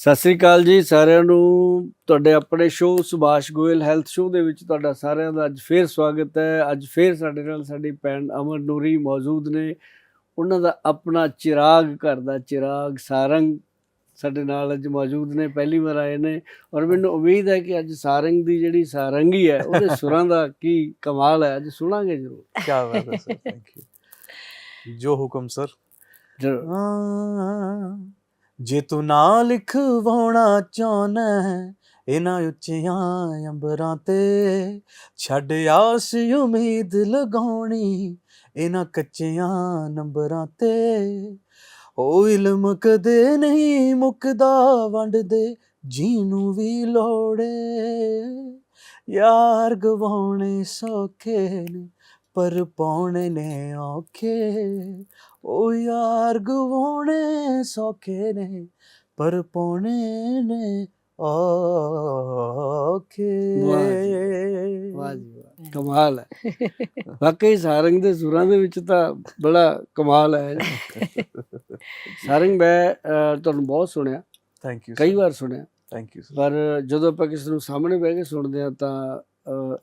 ਸਤਿ ਸ੍ਰੀ ਅਕਾਲ ਜੀ ਸਾਰਿਆਂ ਨੂੰ। ਤੁਹਾਡੇ ਆਪਣੇ show Subhash Goyal health show ਦੇ ਵਿੱਚ ਤੁਹਾਡਾ ਸਾਰਿਆਂ ਦਾ ਅੱਜ ਫੇਰ ਸਵਾਗਤ ਹੈ। ਅੱਜ ਫੇਰ ਸਾਡੇ ਨਾਲ ਸਾਡੀ ਭੈਣ ਅਮਰ ਨੂਰੀ ਮੌਜੂਦ ਨੇ। ਉਹਨਾਂ ਦਾ ਆਪਣਾ ਚਿਰਾਗ ਘਰ ਦਾ ਚਿਰਾਗ ਸਾਰੰਗ ਸਾਡੇ ਨਾਲ ਅੱਜ ਮੌਜੂਦ ਨੇ ਪਹਿਲੀ ਵਾਰ ਆਏ ਨੇ। ਔਰ ਮੈਨੂੰ ਉਮੀਦ ਹੈ ਕਿ ਅੱਜ ਸਾਰੰਗ ਦੀ ਜਿਹੜੀ ਸਾਰੰਗੀ ਹੈ ਉਹਦੇ ਸੁਰਾਂ ਦਾ ਕੀ ਕਮਾਲ ਹੈ ਅੱਜ ਸੁਣਾਂਗੇ ਜ਼ਰੂਰ। ਕੀ ਬਾਤ ਹੈ ਸਰ ਥੈਂਕ ਯੂ ਜੋ ਹੁਕਮ ਸਰ ਜਰੂਰ। ਜੇ ਤੂੰ ਨਾ ਲਿਖਵਾਉਣਾ ਚਾਹਨਾ ਹੈ, ਇਹਨਾਂ ਉੱਚੀਆਂ ਅੰਬਰਾਂ ਤੇ ਛੱਡ ਆਸ ਉਮੀਦ ਲਗਾਉਣੀ, ਇਹਨਾਂ ਕੱਚਿਆਂ ਨੰਬਰਾਂ ਤੇ। ਉਹ ਇਲਮ ਕਦੇ ਨਹੀਂ ਮੁੱਕਦਾ ਵੰਡਦੇ ਜੀਨੂੰ ਵੀ ਲੋੜੇ ਯਾਰ ਗਵਾਉਣੇ ਸੌਖੇ ਨੇ ਪਰ ਪਾਉਣੇ ਨੇ ਔਖੇ। ਉਹ ਯਾਰ ਗਵਾਉਣੇ ਸੌਖੇ ਨੇ ਪਰ ਪਾਉਣੇ ਨੇ ਔਖੇ। ਵਾਹ ਵਾਹ ਜੀ ਵਾਹ ਕਮਾਲ ਹੈ। ਵਾਕਈ ਸਾਰੰਗ ਦੇ ਸੁਰਾਂ ਦੇ ਵਿੱਚ ਤਾਂ ਬੜਾ ਕਮਾਲ ਹੈ। ਸਾਰੰਗ ਮੈਂ ਤੁਹਾਨੂੰ ਬਹੁਤ ਸੁਣਿਆ। ਥੈਂਕ ਯੂ ਕਈ ਵਾਰ ਸੁਣਿਆ। ਥੈਂਕ ਯੂ ਪਰ ਜਦੋਂ ਆਪਾਂ ਕਿਸੇ ਨੂੰ ਸਾਹਮਣੇ ਬਹਿ ਕੇ ਸੁਣਦੇ ਆ ਤਾਂ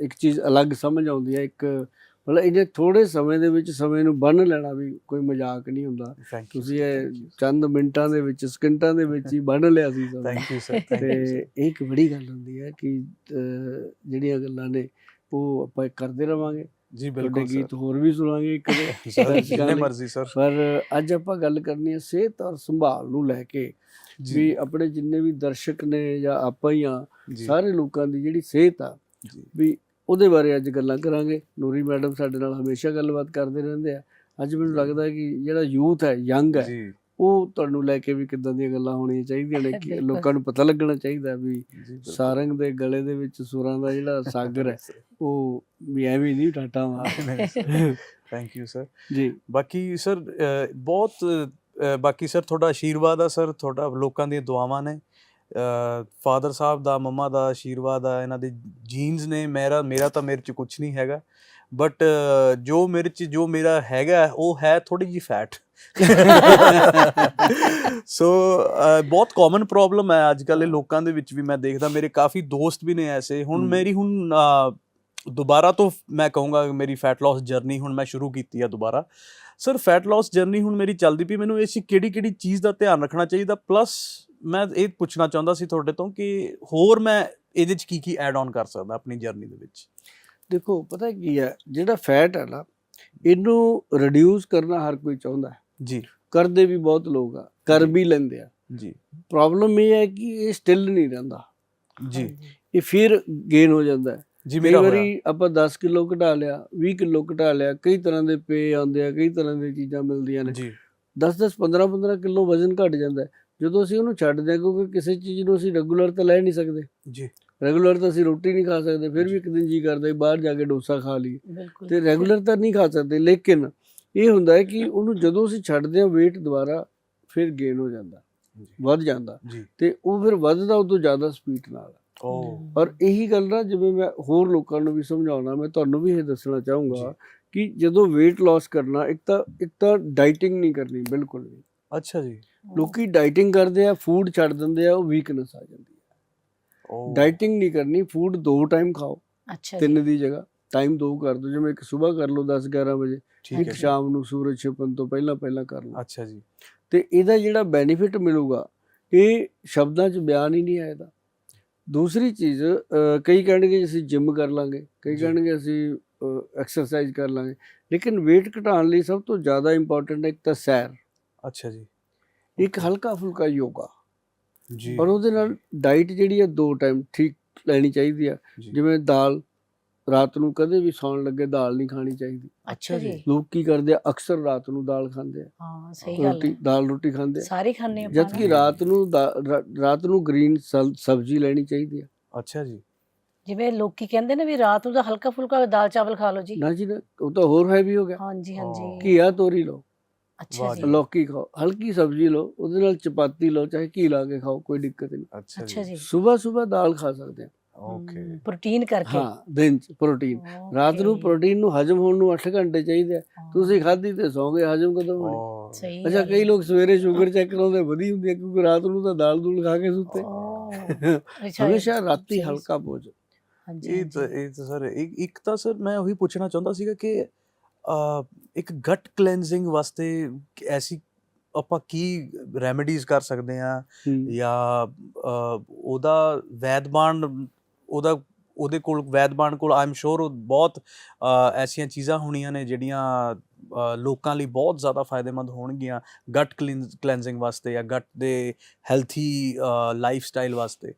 ਇੱਕ ਚੀਜ਼ ਅਲੱਗ ਸਮਝ ਆਉਂਦੀ ਹੈ ਇੱਕ ਮਤਲਬ ਇਹਨੇ ਥੋੜੇ ਸਮੇਂ ਦੇ ਵਿੱਚ ਸਮੇਂ ਨੂੰ ਬੰਨ ਲੈਣਾ ਵੀ ਕੋਈ ਮਜ਼ਾਕ ਨਹੀਂ ਹੁੰਦਾ। ਤੁਸੀਂ ਇਹ ਚੰਦ ਮਿੰਟਾਂ ਦੇ ਵਿੱਚ ਸਕਿੰਟਾਂ ਦੇ ਵਿੱਚ ਹੀ ਬੰਨ ਲਿਆ ਸੀ ਸਮਾਂ ਥੈਂਕ ਯੂ ਸਰ ਤੇ ਇਹ ਇੱਕ ਬੜੀ ਗੱਲ ਹੁੰਦੀ ਹੈ ਕਿ ਜਿਹੜੀਆਂ ਗੱਲਾਂ ਨੇ ਉਹ ਆਪਾਂ ਕਰਦੇ ਰਵਾਂਗੇ। ਜੀ ਬਿਲਕੁਲ ਗੀਤ ਹੋਰ ਵੀ ਸੁਣਾਂਗੇ ਇੱਕ ਦੇ ਸਰ ਦਰਸ਼ਕਾਂ ਜਿੰਨੇ। ਮਰਜ਼ੀ ਸਰ ਪਰ ਅੱਜ ਆਪਾਂ ਗੱਲ ਕਰਨੀ ਹੈ ਸਿਹਤ ਔਰ ਸੰਭਾਲ ਨੂੰ ਲੈ ਕੇ। ਵੀ ਆਪਣੇ ਜਿੰਨੇ ਵੀ ਦਰਸ਼ਕ ਨੇ ਜਾਂ ਆਪਾਂ ਹੀ ਆ ਸਾਰੇ ਲੋਕਾਂ ਦੀ ਜਿਹੜੀ ਸਿਹਤ ਆ ਵੀ ਉਹਦੇ ਬਾਰੇ ਅੱਜ ਗੱਲਾਂ ਕਰਾਂਗੇ। ਨੂਰੀ ਮੈਡਮ ਸਾਡੇ ਨਾਲ ਹਮੇਸ਼ਾ ਗੱਲਬਾਤ ਕਰਦੇ ਰਹਿੰਦੇ ਆ। ਅੱਜ ਮੈਨੂੰ ਲੱਗਦਾ ਹੈ ਕਿ ਜਿਹੜਾ ਯੂਥ ਹੈ ਯੰਗ ਹੈ ਉਹ ਤੁਹਾਨੂੰ ਲੈ ਕੇ ਵੀ ਕਿੱਦਾਂ ਦੀਆਂ ਗੱਲਾਂ ਹੋਣੀਆਂ ਚਾਹੀਦੀਆਂ ਨੇ ਕਿ। ਲੋਕਾਂ ਨੂੰ ਪਤਾ ਲੱਗਣਾ ਚਾਹੀਦਾ ਵੀ। ਸਾਰੰਗ ਦੇ ਗਲੇ ਦੇ ਵਿੱਚ ਸੁਰਾਂ ਦਾ ਜਿਹੜਾ ਸਾਗਰ ਹੈ ਉਹ ਵੀ ਐਵੇਂ ਨਹੀਂ ਟਾਟਾ ਮਾਰ ਥੈਂਕ ਯੂ ਸਰ। ਜੀ। ਬਾਕੀ ਸਰ ਬਹੁਤ ਬਾਕੀ ਸਰ ਤੁਹਾਡਾ ਆਸ਼ੀਰਵਾਦ ਆ ਸਰ। ਤੁਹਾਡਾ ਲੋਕਾਂ ਦੀਆਂ ਦੁਆਵਾਂ ਨੇ। ਫਾਦਰ ਸਾਹਿਬ ਦਾ ਮੰਮਾ ਦਾ ਆਸ਼ੀਰਵਾਦ ਆ ਇਹਨਾਂ ਦੇ ਜੀਨਸ ਨੇ ਮੇਰਾ ਮੇਰਾ ਤਾਂ ਮੇਰੇ ਚ ਕੁਝ ਨਹੀਂ ਹੈਗਾ। ਬਟ ਜੋ ਮੇਰੇ ਚ ਜੋ ਮੇਰਾ ਹੈਗਾ ਉਹ ਹੈ ਥੋੜੀ ਜੀ ਫੈਟ ਸੋ ਬਹੁਤ ਕਾਮਨ ਪ੍ਰੋਬਲਮ ਹੈ ਅੱਜ ਕੱਲ੍ਹ ਲੋਕਾਂ ਦੇ ਵਿੱਚ ਵੀ ਮੈਂ ਦੇਖਦਾ। ਮੇਰੇ ਕਾਫੀ ਦੋਸਤ ਵੀ ਨੇ ਐਸੇ। ਹੁਣ। ਮੇਰੀ ਹੁਣ ਦੁਬਾਰਾ ਤੋਂ ਮੈਂ ਕਹੂੰਗਾ ਕਿ ਮੇਰੀ ਫੈਟ ਲਾਸ ਜਰਨੀ ਹੁਣ ਮੈਂ ਸ਼ੁਰੂ ਕੀਤੀ ਆ ਦੁਬਾਰਾ। ਸਰ ਫੈਟ ਲਾਸ ਜਰਨੀ ਹੁਣ ਮੇਰੀ ਚੱਲਦੀ ਪਈ। ਮੈਨੂੰ ਇਸ ਕਿਹੜੀ ਕਿਹੜੀ ਚੀਜ਼ ਦਾ ਧਿਆਨ ਰੱਖਣਾ ਚਾਹੀਦਾ? ਪਲੱਸ ਮੈਂ ਇਹ ਪੁੱਛਣਾ ਚਾਹੁੰਦਾ ਸੀ ਤੁਹਾਡੇ ਤੋਂ ਕਿ ਹੋਰ ਮੈਂ ਇਹਦੇ 'ਚ ਕੀ ਕੀ ਐਡ ਆਨ ਕਰ ਸਕਦਾ ਆਪਣੀ ਜਰਨੀ ਦੇ ਵਿੱਚ? ਦੇਖੋ ਪਤਾ ਕੀ ਹੈ ਜਿਹੜਾ ਫੈਟ ਹੈ ਨਾ ਇਹਨੂੰ ਰਿਡਿਊਸ ਕਰਨਾ ਹਰ ਕੋਈ ਚਾਹੁੰਦਾ ਹੈ। ਜੀ। ਕਰਦੇ ਵੀ ਬਹੁਤ ਲੋਕ ਆ ਕਰ ਵੀ ਲੈਂਦੇ ਆ। ਜੀ। ਪ੍ਰੋਬਲਮ ਇਹ ਹੈ ਕਿ ਇਹ ਸਟਿਲ ਨਹੀਂ ਰਹਿੰਦਾ। ਜੀ। ਇਹ ਫਿਰ ਗੇਨ ਹੋ ਜਾਂਦਾ ਹੈ। ਜੀ ਮੇਰਾ ਵਾਰੀ ਆਪਾਂ 10 ਕਿਲੋ ਘਟਾ ਲਿਆ 20 ਕਿਲੋ ਘਟਾ ਲਿਆ ਕਈ ਤਰ੍ਹਾਂ ਦੇ ਪੇ ਆਉਂਦੇ ਆ ਕਈ ਤਰ੍ਹਾਂ ਦੀਆਂ ਚੀਜ਼ਾਂ ਮਿਲਦੀਆਂ ਨੇ। ਜੀ। 10 10 15 15 ਕਿਲੋ ਵਜ਼ਨ ਘਟ ਜਾਂਦਾ ਹੈ। ਜਦੋਂ ਅਸੀਂ ਉਹਨੂੰ ਛੱਡਦੇ ਹਾਂ ਕਿਉਂਕਿ ਕਿਸੇ ਚੀਜ਼ ਨੂੰ ਅਸੀਂ ਰੈਗੂਲਰ ਤਾਂ ਲੈ ਨਹੀਂ ਸਕਦੇ। ਜੀ। ਰੈਗੂਲਰ ਤਾਂ ਅਸੀਂ ਰੋਟੀ ਨਹੀਂ ਖਾ ਸਕਦੇ ਫਿਰ ਵੀ ਇੱਕ ਦਿਨ ਜੀ ਕਰਦਾ ਬਾਹਰ ਜਾ ਕੇ ਡੋਸਾ ਖਾ ਲਈਏ। ਤੇ ਰੈਗੂਲਰ ਤਾਂ ਨਹੀਂ ਖਾ ਸਕਦੇ ਲੇਕਿਨ ਇਹ ਹੁੰਦਾ ਹੈ ਕਿ ਉਹਨੂੰ ਜਦੋਂ ਅਸੀਂ ਛੱਡਦੇ ਹਾਂ weight ਦੁਬਾਰਾ ਫਿਰ ਗੇਨ ਹੋ ਜਾਂਦਾ। ਵੱਧ ਜਾਂਦਾ। ਤੇ ਉਹ ਫਿਰ ਵੱਧਦਾ ਉਦੋਂ ਜ਼ਿਆਦਾ ਸਪੀਡ ਨਾਲ। ਔਰ ਇਹੀ ਗੱਲ ਨਾ ਜਿਵੇਂ ਮੈਂ ਹੋਰ ਲੋਕਾਂ ਨੂੰ ਵੀ ਸਮਝਾਉਣਾ ਮੈਂ ਤੁਹਾਨੂੰ ਵੀ ਇਹ ਦੱਸਣਾ ਚਾਹੂੰਗਾ ਕਿ ਜਦੋਂ weight loss ਕਰਨਾ ਇੱਕ ਤਾਂ ਇੱਕ ਤਾਂ ਡਾਈਟਿੰਗ ਨਹੀਂ ਕਰਨੀ ਬਿਲਕੁਲ ਵੀ। ਅੱਛਾ ਜੀ। ਲੋਕੀ ਡਾਈਟਿੰਗ ਕਰਦੇ ਆ ਫੂਡ ਛੱਡ ਦਿੰਦੇ ਆ ਉਹ ਵੀਕਨੈਸ ਆ ਜਾਂਦੀ ਹੈ ਡਾਈਟਿੰਗ ਨਹੀਂ ਕਰਨੀ ਫੂਡ ਦੋ ਟਾਈਮ ਖਾਓ ਅੱਛਾ ਤਿੰਨ ਦੀ ਜਗ੍ਹਾ। ਟਾਈਮ ਦੋ ਕਰ ਦਿਓ ਜਿਵੇਂ ਇੱਕ ਸਵੇਰ ਕਰ ਲਓ 10 11 ਵਜੇ ਇੱਕ ਹੈ। ਸ਼ਾਮ ਨੂੰ ਸੂਰਜ ਛਿਪਣ ਤੋਂ ਪਹਿਲਾਂ ਪਹਿਲਾਂ ਕਰ ਲਓ। ਅੱਛਾ ਜੀ। ਤੇ ਇਹਦਾ ਜਿਹੜਾ ਬੈਨੀਫਿਟ ਮਿਲੂਗਾ ਇਹ ਸ਼ਬਦਾਂ 'ਚ ਬਿਆਨ ਹੀ ਨਹੀਂ ਆਏਦਾ ਦੂਸਰੀ ਚੀਜ਼ ਕਈ ਕਹਿਣਗੇ ਅਸੀਂ ਜਿਮ ਕਰ ਲਾਂਗੇ ਕਈ। ਕਹਿਣਗੇ ਅਸੀਂ ਐਕਸਰਸਾਈਜ਼ ਕਰ ਲਾਂਗੇ। ਲੇਕਿਨ weight ਘਟਾਉਣ ਲਈ ਸਭ ਤੋਂ ਜ਼ਿਆਦਾ ਇੰਪੋਰਟੈਂਟ ਇੱਕ ਤਾਂ ਸੈਰ। ਅੱਛਾ ਜੀ। ਇੱਕ ਹਲਕਾ ਫੁਲਕਾ ਯੋਗਾ। ਜੀ। ਔਰ ਉਹਦੇ ਨਾਲ ਡਾਈਟ ਜਿਹੜੀ ਹੈ ਦੋ ਟਾਈਮ ਠੀਕ ਲੈਣੀ ਚਾਹੀਦੀ ਆ। ਜਿਵੇਂ ਦਾਲ ਰਾਤ ਨੂੰ ਕਦੇ ਵੀ ਸੌਣ ਲੱਗੇ ਦਾਲ ਨਹੀਂ ਖਾਣੀ ਚਾਹੀਦੀ। ਅੱਛਾ ਜੀ। ਲੋਕ ਕੀ ਕਰਦੇ ਆ ਅਕਸਰ ਰਾਤ ਨੂੰ ਦਾਲ ਖਾਂਦੇ ਆ। ਹਾਂ ਸਹੀ ਗੱਲ ਰੋਟੀ ਹੈ ਦਾਲ ਰੋਟੀ ਖਾਂਦੇ ਆ। ਸਾਰੇ ਖਾਣੇ ਆਪਾਂ ਜਦ ਕਿ। ਰਾਤ ਨੂੰ ਰਾਤ ਨੂੰ ਗ੍ਰੀਨ ਸਬਜ਼ੀ ਲੈਣੀ ਚਾਹੀਦੀ ਆ। ਅੱਛਾ ਜੀ। ਜਿਵੇਂ ਲੋਕੀ ਕਹਿੰਦੇ ਨੇ ਵੀ ਰਾਤ ਨੂੰ ਤਾਂ ਹਲਕਾ ਫੁਲਕਾ ਦਾਲ ਚਾਵਲ ਖਾ ਲਓ ਜੀ। ਨਾ ਜੀ ਨਾ ਉਹ ਤਾਂ ਹੋਰ ਹੈਵੀ ਹੋ ਗਿਆ। ਹਾਂਜੀ ਹਾਂਜੀ। ਹਾਂ। ਘੀਆ ਤੋਰੀ ਲਓ। ਅੱਛਾ ਜੀ। ਲੌਕੀ ਖਾਓ ਹਲਕੀ ਸਬਜ਼ੀ ਲਓ ਉਹਦੇ ਨਾਲ ਚਪਾਤੀ ਲਓ ਚਾਹੇ ਘੀ ਲਾ ਕੇ ਖਾਓ ਕੋਈ ਦਿੱਕਤ ਨਹੀਂ। ਅੱਛਾ ਜੀ। ਸਵੇਰ ਸਵੇਰ ਦਾਲ ਖਾ ਸਕਦੇ ਆ। ਓਕੇ। ਪ੍ਰੋਟੀਨ ਕਰਕੇ। ਹਾਂ ਦਿਨ ਚ ਪ੍ਰੋਟੀਨ। ਰਾਤ ਨੂੰ ਪ੍ਰੋਟੀਨ ਨੂੰ ਹਜਮ ਹੋਣ ਨੂੰ 8 ਘੰਟੇ ਚਾਹੀਦੇ ਤੁਸੀਂ ਖਾਧੀ ਤੇ ਸੌਂ ਗਏ ਹਜਮ ਕਦੋਂ ਹੋਣੀ। ਸਹੀ ਅੱਛਾ ਕਈ। ਲੋਕ ਸਵੇਰੇ ਸ਼ੂਗਰ ਚੈੱਕ ਕਰਾਉਂਦੇ ਵਧੀ ਹੁੰਦੀ ਹੈ ਕਿਉਂਕਿ ਰਾਤ ਨੂੰ ਤਾਂ ਦਾਲ ਦੂਲ ਖਾ ਕੇ ਸੁੱਤੇ। ਹਮੇਸ਼ਾ ਰਾਤੀ ਹਲਕਾ ਭੋਜਨ। ਹਾਂਜੀ, ਇਹ ਤਾਂ। ਇਹ ਤਾਂ ਸਰ ਇੱਕ ਇੱਕ ਤਾਂ ਸਰ ਮੈਂ ਉਹੀ ਪੁੱਛਣਾ ਚਾਹੁੰਦਾ ਸੀਗਾ ਕਿ ਅ, ਇੱਕ ਗਟ ਕਲੈਂਜ਼ਿੰਗ ਵਾਸਤੇ ਐਸੀ ਆਪਾਂ ਕੀ ਰੈਮੇਡੀਜ਼ ਕਰ ਸਕਦੇ ਆ ਜਾਂ ਉਹਦਾ ਵੈਦਬਾਨ ਉਹਦਾ ਉਹਦੇ ਕੋਲ ਵੈਦਬਾਨ ਕੋਲ ਆਮ ਸ਼ੋਰ ਬਹੁਤ ਐਸੀਆਂ ਚੀਜ਼ਾਂ ਹੋਣੀਆਂ ਨੇ ਜਿਹੜੀਆਂ ਲੋਕਾਂ ਲਈ ਬਹੁਤ ਜ਼ਿਆਦਾ ਫਾਇਦੇਮੰਦ ਹੋਣਗੀਆਂ ਗਟ ਕਲੈਂਜ਼ਿੰਗ ਵਾਸਤੇ ਜਾਂ ਗਟ ਦੇ ਹੈਲਥੀ ਲਾਈਫ ਸਟਾਈਲ ਵਾਸਤੇ।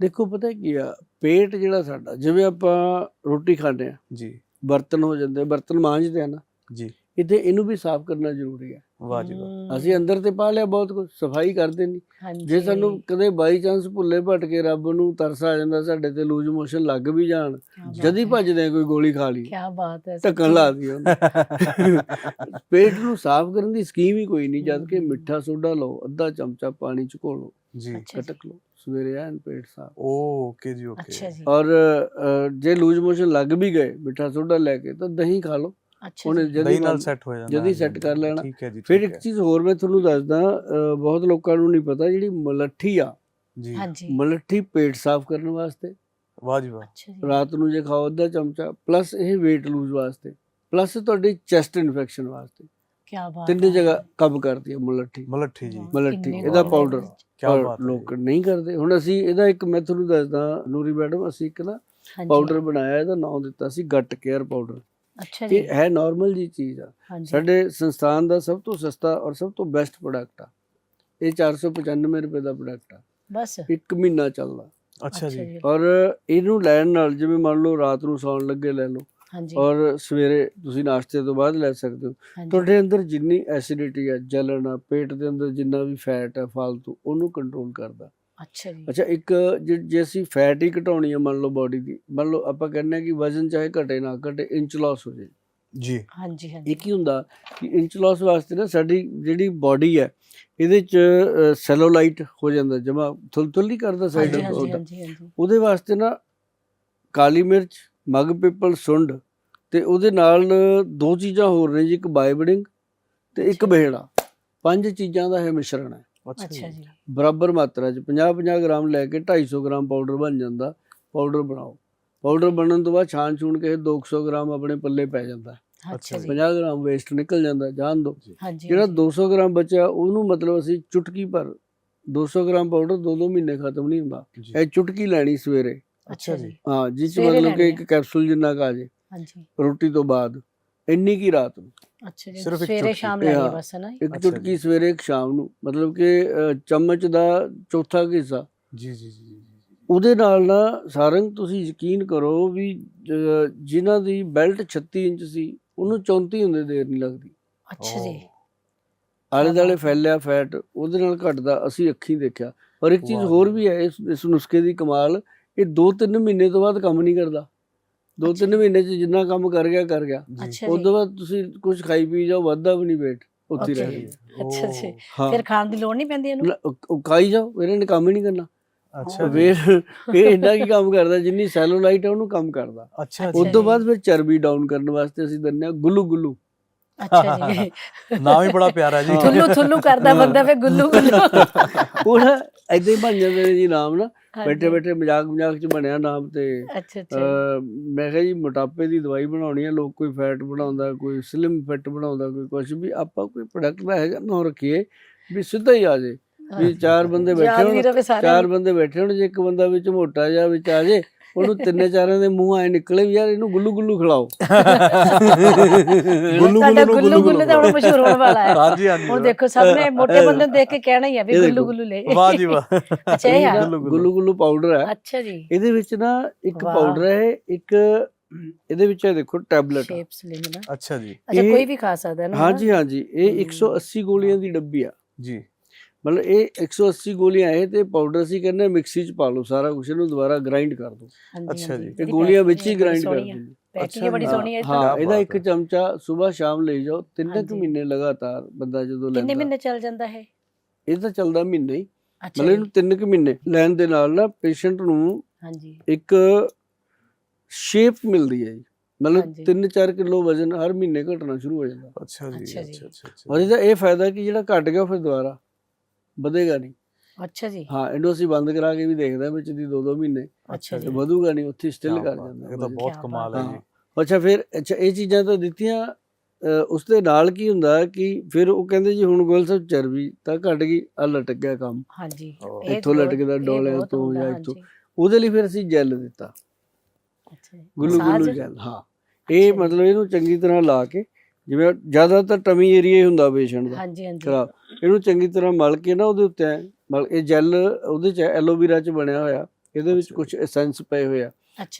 ਦੇਖੋ ਪਤਾ ਕੀ ਆ ਪੇਟ ਜਿਹੜਾ ਸਾਡਾ ਜਿਵੇਂ ਆਪਾਂ ਰੋਟੀ ਖਾਂਦੇ ਆ ਜੀ। ਬਰਤਨ ਹੋ ਜਾਂਦੇ ਬਰਤਨ ਮਾਂਜਦੇ ਆ ਨਾ ਜੀ। ਇੱਥੇ ਇਹਨੂੰ ਵੀ ਸਾਫ਼ ਕਰਨਾ ਜ਼ਰੂਰੀ ਹੈ। ਵਾਹ ਜੀ ਵਾਹ। ਅਸੀਂ ਅੰਦਰ ਤੇ ਪਾ ਲਿਆ ਬਹੁਤ ਕੁਝ ਸਫ਼ਾਈ ਕਰਦੇ ਨਹੀਂ। ਜੇ ਸਾਨੂੰ ਕਦੇ ਬਾਈ ਚਾਂਸ ਭੁੱਲੇ ਭਟਕੇ ਰੱਬ ਨੂੰ ਤਰਸ ਆ ਜਾਂਦਾ ਸਾਡੇ ਤੇ ਲੂਜ ਮੋਸ਼ਨ ਲੱਗ ਵੀ ਜਾਣ ਜਦੀ ਹੈ, ਭੱਜਦੇ ਕੋਈ ਗੋਲੀ ਖਾ ਲਈ। ਕਿਆ ਬਾਤ ਹੈ। ਢੱਕਣ ਸੱਚੀ। ਲਾ ਦਈਏ ਉਹਨੂੰ। ਪੇਟ ਨੂੰ ਸਾਫ਼ ਕਰਨ ਦੀ ਸਕੀਮ ਹੀ ਕੋਈ ਨਹੀਂ ਜਦ ਕਿ। ਮਿੱਠਾ ਸੋਡਾ ਲਓ ਅੱਧਾ ਚਮਚਾ ਪਾਣੀ ਚ ਘੋਲੋ ਜੀ, ਕਟਕ ਲਓ। ਸਵੇਰੇ ਐਨ ਪੇਟ ਸਾਫ਼। ਓਕੇ ਜੀ ਓਕੇ। ਅੱਛਾ ਜੀ। ਔਰ ਅ, ਜੇ ਲੂਜ ਮੋਸ਼ਨ ਲੱਗ ਵੀ ਗਏ ਮਿੱਠਾ ਸੋਡਾ ਲੈ ਕੇ ਤਾਂ ਦਹੀਂ ਖਾ ਲਓ। ਅੱਛਾ ਉਹਨੇ ਜੀ, ਜਦੀ ਦਹੀਂ ਨਾਲ ਸੈੱਟ ਹੋ ਜਾਂਦਾ ਜਦੀ ਹਾਂਜੀ, set ਕਰ ਹਾਂਜੀ, ਲੈਣਾ। ਠੀਕ ਹੈ ਜੀ ਫਿਰ ਠੀਕ ਇੱਕ ਹੈ। ਚੀਜ਼ ਹੋਰ ਮੈਂ ਤੁਹਾਨੂੰ ਦੱਸਦਾ ਅ, ਬਹੁਤ ਲੋਕਾਂ ਨੂੰ ਨਹੀਂ ਪਤਾ ਜਿਹੜੀ ਮਲੱਠੀ ਆ। ਜੀ। ਹਾਂਜੀ। ਮਲੱਠੀ ਪੇਟ ਸਾਫ਼ ਕਰਨ ਵਾਸਤੇ। ਵਾਹ ਜੀ ਵਾਹ। ਅੱਛਾ ਜੀ। ਰਾਤ ਨੂੰ ਜੇ ਖਾਓ ਅੱਧਾ ਚਮਚਾ ਪਲੱਸ ਇਹ weight lose ਵਾਸਤੇ। ਪਲੱਸ ਤੁਹਾਡੀ ਚੈਸਟ ਇਨਫੈਕਸ਼ਨ ਵਾਸਤੇ। ਕਿਆ ਬਾਤ ਤਿੰਨ। ਜਗ੍ਹਾ ਕੰਮ ਕਰਦੀ ਹੈ ਮਲੱਠੀ। ਮਲੱਠੀ ਜੀ। ਮਲੱਠੀ, ਇਹਦਾ। ਨੇ। ਕੀ ਬਾਤ ਲੋਕ ਨਹੀਂ ਕਰਦੇ। ਹੁਣ ਅਸੀਂ ਇਹਦਾ ਇੱਕ ਮੈਂ ਤੁਹਾਨੂੰ ਦੱਸਦਾ ਨੂਰੀ ਮੈਡਮ ਅਸੀਂ ਇੱਕ ਨਾ ਪਾਊਡਰ ਬਣਾਇਆ ਇਹਦਾ ਨਾਮ ਦਿੱਤਾ ਸੀ ਗੱਟ ਕੇਅਰ ਪਾਊਡਰ ਅੱਛਾ ਜੀ। ਇਹ ਹੈ ਨਾਰਮਲ ਜੀ ਚੀਜ਼ ਆ। ਸਾਡੇ ਸੰਸਥਾਨ ਦਾ ਸਭ ਤੋਂ ਸਸਤਾ ਔਰ ਸਭ ਤੋਂ ਬੈਸਟ ਪ੍ਰੋਡਕਟ ਆ। ਇਹ 495 ਰੁਪਏ ਦਾ ਪ੍ਰੋਡਕਟ ਆ। ਬਸ। ਇੱਕ ਮਹੀਨਾ ਚੱਲਦਾ। ਅੱਛਾ ਜੀ। ਔਰ ਇਹਨੂੰ ਲੈਣ ਨਾਲ ਜਿਵੇਂ ਮੰਨ ਲਓ ਰਾਤ ਨੂੰ ਸੌਣ ਲੱਗੇ ਲੈ ਲਓ ਹਾਂਜੀ। ਔਰ ਸਵੇਰੇ ਤੁਸੀਂ ਨਾਸ਼ਤੇ ਤੋਂ ਬਾਅਦ ਲੈ ਸਕਦੇ ਹੋ। ਤੁਹਾਡੇ ਅੰਦਰ ਜਿੰਨੀ ਐਸਿਡਿਟੀ ਹੈ ਜਲਨ ਆ ਪੇਟ ਦੇ ਅੰਦਰ ਜਿੰਨਾ ਵੀ ਫੈਟ ਹੈ ਫालतू ਉਹਨੂੰ ਕੰਟਰੋਲ ਕਰਦਾ। ਅੱਛਾ ਜੀ। ਅੱਛਾ ਇੱਕ ਜੇ ਜੇ ਅਸੀਂ ਫੈਟ ਹੀ ਘਟਾਉਣੀ ਹੈ ਮੰਨ ਲਓ ਬਾਡੀ ਦੀ ਮੰਨ ਲਓ ਆਪਾਂ ਕਹਿੰਦੇ ਹਾਂ ਕਿ ਵਜ਼ਨ ਚਾਹੇ ਘਟੇ ਨਾ ਘਟੇ ਇੰਚ ਲਾਸ ਹੋ ਜਾਏ। ਜੀ। ਹਾਂਜੀ ਹਾਂਜੀ। ਇਹ ਕੀ ਹੁੰਦਾ ਕਿ ਇੰਚ ਲਾਸ ਵਾਸਤੇ ਨਾ ਸਾਡੀ ਜਿਹੜੀ ਬਾਡੀ ਹੈ ਇਹਦੇ ਚ ਸੈਲੋਲਾਈਟ ਹੋ ਜਾਂਦਾ ਜਮਾ ਥੁਲ ਥੁਲ ਨਹੀਂ ਕਰਦਾ ਸਾਈਡ ਉਹਦੇ ਵਾਸਤੇ ਨਾ ਕਾਲੀ ਮਿਰਚ ਮਗ ਪਿੱਪਲ ਸੁੰਡ ਤੇ ਉਹਦੇ ਨਾਲ ਦੋ ਚੀਜ਼ਾਂ ਹੋਰ ਨੇ ਜੀ ਇੱਕ ਬਾਈਬਡਿੰਗ ਤੇ ਇੱਕ। ਬਹਿੜਾ ਪੰਜ ਚੀਜ਼ਾਂ ਦਾ ਇਹ ਮਿਸ਼ਰਣ ਹੈ। ਅੱਛਾ ਜੀ। ਬਰਾਬਰ ਮਾਤਰਾ 'ਚ 50-50 ਗ੍ਰਾਮ ਲੈ ਕੇ 250 ਗ੍ਰਾਮ ਪਾਊਡਰ ਬਣ ਜਾਂਦਾ। ਪਾਊਡਰ ਬਣਾਓ। ਪਾਊਡਰ ਬਣਨ ਤੋਂ ਬਾਅਦ ਛਾਣ ਛੂਣ ਕੇ ਇਹ 200 ਗ੍ਰਾਮ ਆਪਣੇ ਪੱਲੇ ਪੈ ਜਾਂਦਾ ਅੱਛਾ ਜੀ। 50 ਗ੍ਰਾਮ ਵੇਸਟ ਨਿਕਲ ਜਾਂਦਾ ਜਾਣ ਦੋ। ਜਿਹੜਾ ਹਾਂਜੀ। 200 ਗ੍ਰਾਮ ਬਚਿਆ ਉਹਨੂੰ ਮਤਲਬ ਅਸੀਂ ਚੁਟਕੀ ਭਰ 200 ਗ੍ਰਾਮ ਪਾਊਡਰ ਦੋ ਦੋ ਮਹੀਨੇ ਖਤਮ ਨਹੀਂ ਹੁੰਦਾ। ਇਹ ਚੁਟਕੀ ਲੈਣੀ ਸਵੇਰੇ। ਅੱਛਾ ਜੀ। ਹਾਂ ਜਿਸ 'ਚ ਸਵੇਰੇ ਮਤਲਬ ਕਿ ਲੈਣੀ ਇੱਕ ਕੈਪਸੂਲ ਜਿੰਨਾ ਕਾ ਜੇ ਹਾਂਜੀ। ਰੋਟੀ ਤੋਂ ਬਾਅਦ ਇੰਨੀ ਕੀ ਰਾਤ ਨੂੰ। ਅੱਛਾ ਜੀ ਸਿਰਫ ਇੱਕ ਸਵੇਰੇ ਚੁਟਕੀ। ਸ਼ਾਮ ਲੈਣੀ ਹਾਂ। ਬਸ ਹੈ ਨਾ ਇੱਕ ਅੱਛਾ ਚੁਟਕੀ ਸਵੇਰੇ ਇੱਕ ਸ਼ਾਮ ਨੂੰ। ਮਤਲਬ ਕਿ ਅ, ਚਮਚ ਦਾ ਚੌਥਾ ਕੁ ਹਿੱਸਾ। ਜੀ ਜੀ ਜੀ ਜੀ ਉਹਦੇ ਨਾਲ ਨਾ ਸਾਰੰਗ ਤੁਸੀਂ ਯਕੀਨ ਕਰੋ ਵੀ ਜ- ਜਿਨ੍ਹਾਂ ਦੀ ਬੈਲਟ 36 ਇੰਚ ਸੀ ਉਹਨੂੰ 34 ਹੁੰਦੇ ਦੇਰ ਨਹੀਂ ਲੱਗਦੀ। ਅੱਛਾ ਜੀ। ਆਲੇ ਦਾਲੇ। ਫੈਲਿਆ ਫੈਟ ਉਹਦੇ ਨਾਲ ਘਟਦਾ ਅਸੀਂ ਅੱਖੀਂ ਦੇਖਿਆ। ਪਰ ਇੱਕ ਚੀਜ਼ ਵਾਹ ਹੋਰ। ਵੀ ਹੈ ਇਸ ਇਸ ਨੁਸਖੇ ਦੀ ਕਮਾਲ ਇਹ 2-3 ਮਹੀਨੇ ਤੋਂ ਬਾਅਦ ਕੰਮ ਨਹੀਂ ਕਰਦਾ। 2-3 ਅੱਛਾ। ਮਹੀਨੇ 'ਚ ਜਿੰਨਾ ਕੰਮ ਕਰ ਗਿਆ ਕਰ ਗਿਆ। ਉਸ ਤੋਂ ਬਾਅਦ ਤੁਸੀਂ ਕੁਝ ਖਾਈ ਪੀ ਜਾਓ ਵੱਧਦਾ ਵੀ ਨਹੀਂ ਵੇਟ ਉੱਥੇ ਰਹਿ। ਗਿਆ ਅੱਛਾ ਜੀ। ਫਿਰ ਖਾਣ ਦੀ ਲੋੜ ਨਹੀਂ ਪੈਂਦੀ ਇਹਨੂੰ? ਖਾਈ ਜਾਓ ਇਹਨਾਂ ਨੇ ਕੰਮ ਹੀ ਨਹੀਂ ਕਰਨਾ। ਅੱਛਾ ਵੇਰ ਇਹ ਇੰਨਾ ਕੀ ਕੰਮ ਕਰਦਾ ਜਿੰਨੀ ਸੈਲੋਲਾਈਟ ਹੈ ਉਹਨੂੰ ਕੰਮ ਕਰਦਾ। ਅੱਛਾ ਉਸ ਤੋਂ। ਬਾਅਦ ਫਿਰ ਚਰਬੀ ਡਾਊਨ ਕਰਨ ਵਾਸਤੇ ਅਸੀਂ ਦਿੰਦੇ ਹਾਂ ਗੁੱਲੂ ਗੁੱਲੂ ਅੱਛਾ ਜੀ। ਨਾਮ ਹੀ ਬੜਾ ਪਿਆਰਾ ਜੀ। ਥੁੱਲੂ ਥੁੱਲੂ ਕਰਦਾ ਬੰਦਾ ਫੇ ਗੁੱਲੂ ਗੁੱਲੂ। ਉਹ ਨਾ ਏਦਾਂ ਹੀ ਬਣ ਜਾਂਦੇ ਨੇ ਜੀ ਨਾਮ ਨਾ। ਬੈਠੇ ਬੈਠੇ ਮਜ਼ਾਕ ਮਜ਼ਾਕ ਚ ਬਣਿਆ ਨਾਮ ਤੇ। ਅੱਛਾ ਅੱਛਾ। ਅਹ, ਮੈਂ ਕਿਹਾ ਜੀ ਮੋਟਾਪੇ ਦੀ ਦਵਾਈ ਬਣਾਉਣੀ ਹੈ ਲੋਕ ਕੋਈ ਫੈਟ ਬਣਾਉਂਦਾ ਕੋਈ ਸਲਿਮ ਫਿੱਟ ਬਣਾਉਂਦਾ ਕੋਈ ਕੁਝ ਵੀ ਆਪਾਂ ਕੋਈ ਪ੍ਰੋਡਕਟ ਦਾ ਹੈਗਾ ਨਾ ਰੱਖੀਏ ਵੀ ਸਿੱਧਾ ਹੀ ਆ ਜੇ। ਵੀ ਚਾਰ ਬੰਦੇ ਬੈਠੇ ਹੋਣ ਚਾਰ। ਬੰਦੇ ਬੈਠੇ ਹੋਣ ਜੇ ਇੱਕ ਬੰਦਾ ਵਿੱਚ ਮੋਟਾ ਜਿਹਾ ਵਿੱਚ ਆ ਜੇ ਉਹਨੂੰ ਤਿੰਨੇ ਚਾਰਾਂ ਦੇ ਮੂੰਹ ਆਏ ਨਿਕਲੇ ਵੀ ਯਾਰ ਇਹਨੂੰ ਗੁੱਲੂ ਗੁੱਲੂ ਖਿਲਾਓ। ਗੁੱਲੂ ਗੁੱਲੂ ਗੁੱਲੂ ਗੁੱਲੂ ਤਾਂ ਹੁਣ ਮਸ਼ਹੂਰ ਹੋਣ ਵਾਲਾ ਹੈ। ਹਾਂਜੀ ਹਾਂਜੀ ਹੁਣ ਦੇਖੋ ਸਭ ਨੇ ਮੋਟੇ ਬੰਦੇ ਨੂੰ ਦੇਖ ਕੇ ਕਹਿਣਾ ਹੀ ਆ ਵੀ ਗੁੱਲੂ। ਗੁੱਲੂ ਲੈ। ਵਾਹ ਜੀ ਵਾਹ। ਅੱਛਾ ਇਹ ਗੁੱਲੂ ਗੁੱਲੂ। ਪਾਊਡਰ ਹੈ। ਅੱਛਾ ਜੀ। ਇਹਦੇ ਵਿੱਚ ਨਾ ਇੱਕ। ਪਾਊਡਰ ਹੈ ਇੱਕ ਇਹਦੇ ਵਿੱਚ ਦੇਖੋ ਟੈਬਲੇਟ ਸ਼ੇਪ ਸਲਿਮ ਨਾ। ਅੱਛਾ ਜੀ। ਅੱਛਾ ਕੋਈ ਵੀ ਖਾ ਸਕਦਾ ਹੈ ਨਾ। ਹਾਂਜੀ ਹਾਂਜੀ ਇਹ ਹਮ। 180 ਗੋਲੀਆਂ ਦੀ ਡੱਬੀ ਆ। ਜੀ। ਮਤਲਬ ਇਹ 180 ਗੋਲੀਆਂ ਇਹ ਤੇ ਪਾਊਡਰ ਸੀ ਕਹਿੰਦੇ ਮਿਕਸੀ ਚ ਪਾ ਲਓ ਸਾਰਾ ਕੁਝ ਇਹਨੂੰ ਦੁਬਾਰਾ ਗ੍ਰਾਈਂਡ ਕਰ ਦਿਓ ਹਾਂਜੀ, ਅੱਛਾ। ਜੀ। ਇਹ ਗੋਲੀਆਂ ਵਿੱਚ ਹੀ ਗ੍ਰਾਈਂਡ ਕਰ। ਦਿੰਦੇ ਪੈਕਿੰਗ ਅੱਛਾ ਬੜੀ। ਸੋਹਣੀ ਹੈ। ਹਾਂ ਇਹਦਾ ਇੱਕ। ਚਮਚਾ ਸਵੇਰ ਸ਼ਾਮ ਲਈ ਜਾਓ ਤਿੰਨ ਕੁ। ਮਹੀਨੇ ਲਗਾਤਾਰ ਬੰਦਾ ਜਦੋਂ ਕਿੰਨੇ ਲੈਂਦਾ ਮਹੀਨੇ ਚੱਲ ਜਾਂਦਾ ਹੈ ਇਹ ਤਾਂ ਚੱਲਦਾ ਮਹੀਨੇ ਹੀ ਮਤਲਬ। ਇਹਨੂੰ ਤਿੰਨ ਕੁ ਮਹੀਨੇ ਲੈਣ ਦੇ ਨਾਲ ਨਾ ਪੇਸ਼ੈਂਟ ਨੂੰ ਹਾਂਜੀ ਇੱਕ ਸ਼ੇਪ ਮਿਲਦੀ ਹੈ ਜੀ ਮਤਲਬ ਹਾਂਜੀ। 3-4 ਕਿਲੋ ਵਜ਼ਨ ਹਰ ਮਹੀਨੇ ਘਟਣਾ ਸ਼ੁਰੂ ਹੋ ਜਾਂਦਾ ਅੱਛਾ ਜੀ ਅੱਛਾ। ਅੱਛਾ ਅੱਛਾ ਔਰ ਇਹਦਾ ਇਹ ਫਾਇਦਾ ਕਿ ਜਿਹੜਾ ਘਟ ਗਿਆ ਫਿਰ ਦੁਬਾਰਾ ਵਧੇਗਾ ਨਹੀਂ ਅੱਛਾ ਜੀ ਹਾਂ ਇਹਨੂੰ ਅਸੀਂ ਬੰਦ ਕਰਾ ਕੇ ਵੀ ਦੇਖਦੇ ਵਿੱਚ ਦੀ 2-2 ਮਹੀਨੇ ਅੱਛਾ ਜੀ ਵਧੂਗਾ ਨਹੀਂ ਉੱਥੇ ਸਟਿਲ ਕਰ ਜਾਂਦਾ ਇਹ ਤਾਂ। ਬਹੁਤ ਕਮਾਲ ਹੈ। ਜੀ ਅੱਛਾ ਫਿਰ ਅੱਛਾ ਇਹ ਚੀਜ਼ਾਂ ਤਾਂ ਦਿੱਤੀਆਂ ਉਸ ਦੇ ਨਾਲ ਕੀ ਹੁੰਦਾ ਕਿ ਫਿਰ ਉਹ ਕਹਿੰਦੇ ਜੀ ਹੁਣ ਗੋਲ ਸਾਹਿਬ ਚਰਬੀ ਤਾਂ ਘਟ ਗਈ ਆ ਲਟਕ ਗਿਆ ਕੰਮ ਹਾਂਜੀ ਇੱਥੋਂ ਲਟਕਦਾ ਬਹੁਤ ਤੋਂ ਜਾਂ। ਇੱਥੋਂ। ਉਹਦੇ ਲਈ ਫਿਰ ਅਸੀਂ ਜੈਲ ਦਿੱਤਾ ਅੱਛਾ। ਗੁੱਲੂ ਗੁੱਲੂ? ਜੈਲ ਹਾਂ ਇਹ। ਮਤਲਬ ਇਹਨੂੰ ਚੰਗੀ ਤਰ੍ਹਾਂ ਲਾ ਕੇ ਜਿਵੇਂ ਜ਼ਿਆਦਾਤਰ ਟਮੀ ਏਰੀਆ ਹੀ ਹੁੰਦਾ ਪੇਸ਼ੈਂਟ ਦਾ। ਹਾਂਜੀ ਹਾਂਜੀ। ਖਰਾਬ। ਇਹਨੂੰ ਚੰਗੀ ਤਰ੍ਹਾਂ ਮਲ ਕੇ ਨਾ ਉਹਦੇ ਉੱਤੇ ਮਲ ਇਹ ਜੈਲ ਉਹਦੇ ਚ ਐਲੋਵੀਰਾ ਚ ਬਣਿਆ ਹੋਇਆ ਇਹਦੇ ਵਿੱਚ ਕੁਝ ਐਸੈਂਸ ਪਏ ਹੋਏ ਆ।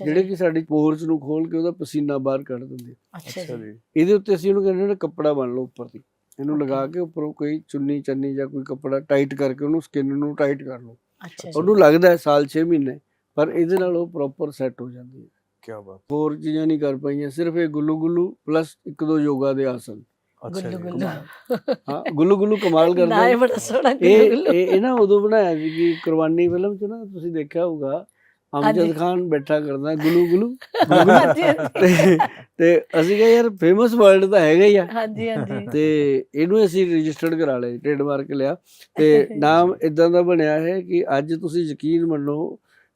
ਜਿਹੜੇ ਕਿ ਸਾਡੀ ਪੋਰਸ ਨੂੰ ਖੋਲ ਕੇ ਉਹਦਾ ਪਸੀਨਾ ਬਾਹਰ ਕੱਢ ਦਿੰਦੇ ਅੱਛਾ ਜੀ। ਇਹਦੇ ਉੱਤੇ ਅਸੀਂ ਉਹਨੂੰ ਕਹਿੰਦੇ ਨੇ ਕੱਪੜਾ ਬੰਨ ਲਓ ਉੱਪਰ ਦੀ। ਇਹਨੂੰ. ਲਗਾ ਕੇ ਉੱਪਰੋਂ ਕੋਈ ਚੁੰਨੀ ਚੰਨੀ ਜਾਂ ਕੋਈ ਕੱਪੜਾ ਟਾਈਟ ਕਰਕੇ ਉਹਨੂੰ ਸਕਿਨ ਨੂੰ ਟਾਈਟ ਕਰ ਲਓ। ਅੱਛਾ ਉਹਨੂੰ ਲੱਗਦਾ ਹੈ ਸਾਲ 6 ਮਹੀਨੇ ਪਰ ਇਹਦੇ ਨਾਲ ਉਹ ਪ੍ਰੋਪਰ ਸੈੱਟ ਹੋ ਜਾਂਦੀ ਹੈ। ਕੀ ਬਾਤ ਹੋਰ ਚੀਜ਼ਾਂ ਨਹੀਂ ਕਰ ਪਾਈਆਂ ਸਿਰਫ ਇਹ ਗੁੱਲੂ ਗੁੱਲੂ ਪਲੱਸ ਇੱਕ ਦੋ ਯੋਗਾ ਦੇ ਆਸਨ ਅੱਛਾ ਗੁੱਲੂ ਗੁੱਲੂ ਕਮਾਲ। ਹਾਂ ਗੁੱਲੂ ਗੁੱਲੂ ਕਮਾਲ ਨਾ ਕਰਦਾ ਇਹ। ਬੜਾ ਸੋਹਣਾ ਇਹ ਗੁੱਲੂ ਗੁੱਲੂ ਇਹ ਇਹ ਨਾ ਉਦੋਂ ਬਣਾਇਆ ਸੀ ਕਿ ਕੁਰਬਾਨੀ ਫਿਲਮ ਚ ਨਾ ਤੁਸੀਂ ਦੇਖਿਆ ਹੋਊਗਾ। ਅਮਜਦ ਖਾਨ ਬੈਠਾ ਕਰਦਾ ਗੁੱਲੂ ਗੁੱਲੂ। ਤੇ ਅਸੀਂ ਕਿਹਾ ਯਾਰ ਫੇਮਸ ਵਰਡ ਤਾਂ ਹੈਗਾ ਹੀ ਆ ਹਾਂਜੀ ਹਾਂਜੀ ਤੇ ਇਹਨੂੰ ਅਸੀਂ ਰਜਿਸਟਰਡ ਕਰਾ ਲਿਆ ਟ੍ਰੇਡਮਾਰਕ ਲਿਆ ਤੇ ਨਾਮ ਇਦਾਂ ਦਾ ਬਣਿਆ ਹੈ ਕਿ ਅੱਜ ਤੁਸੀਂ ਯਕੀਨ ਮੰਨੋ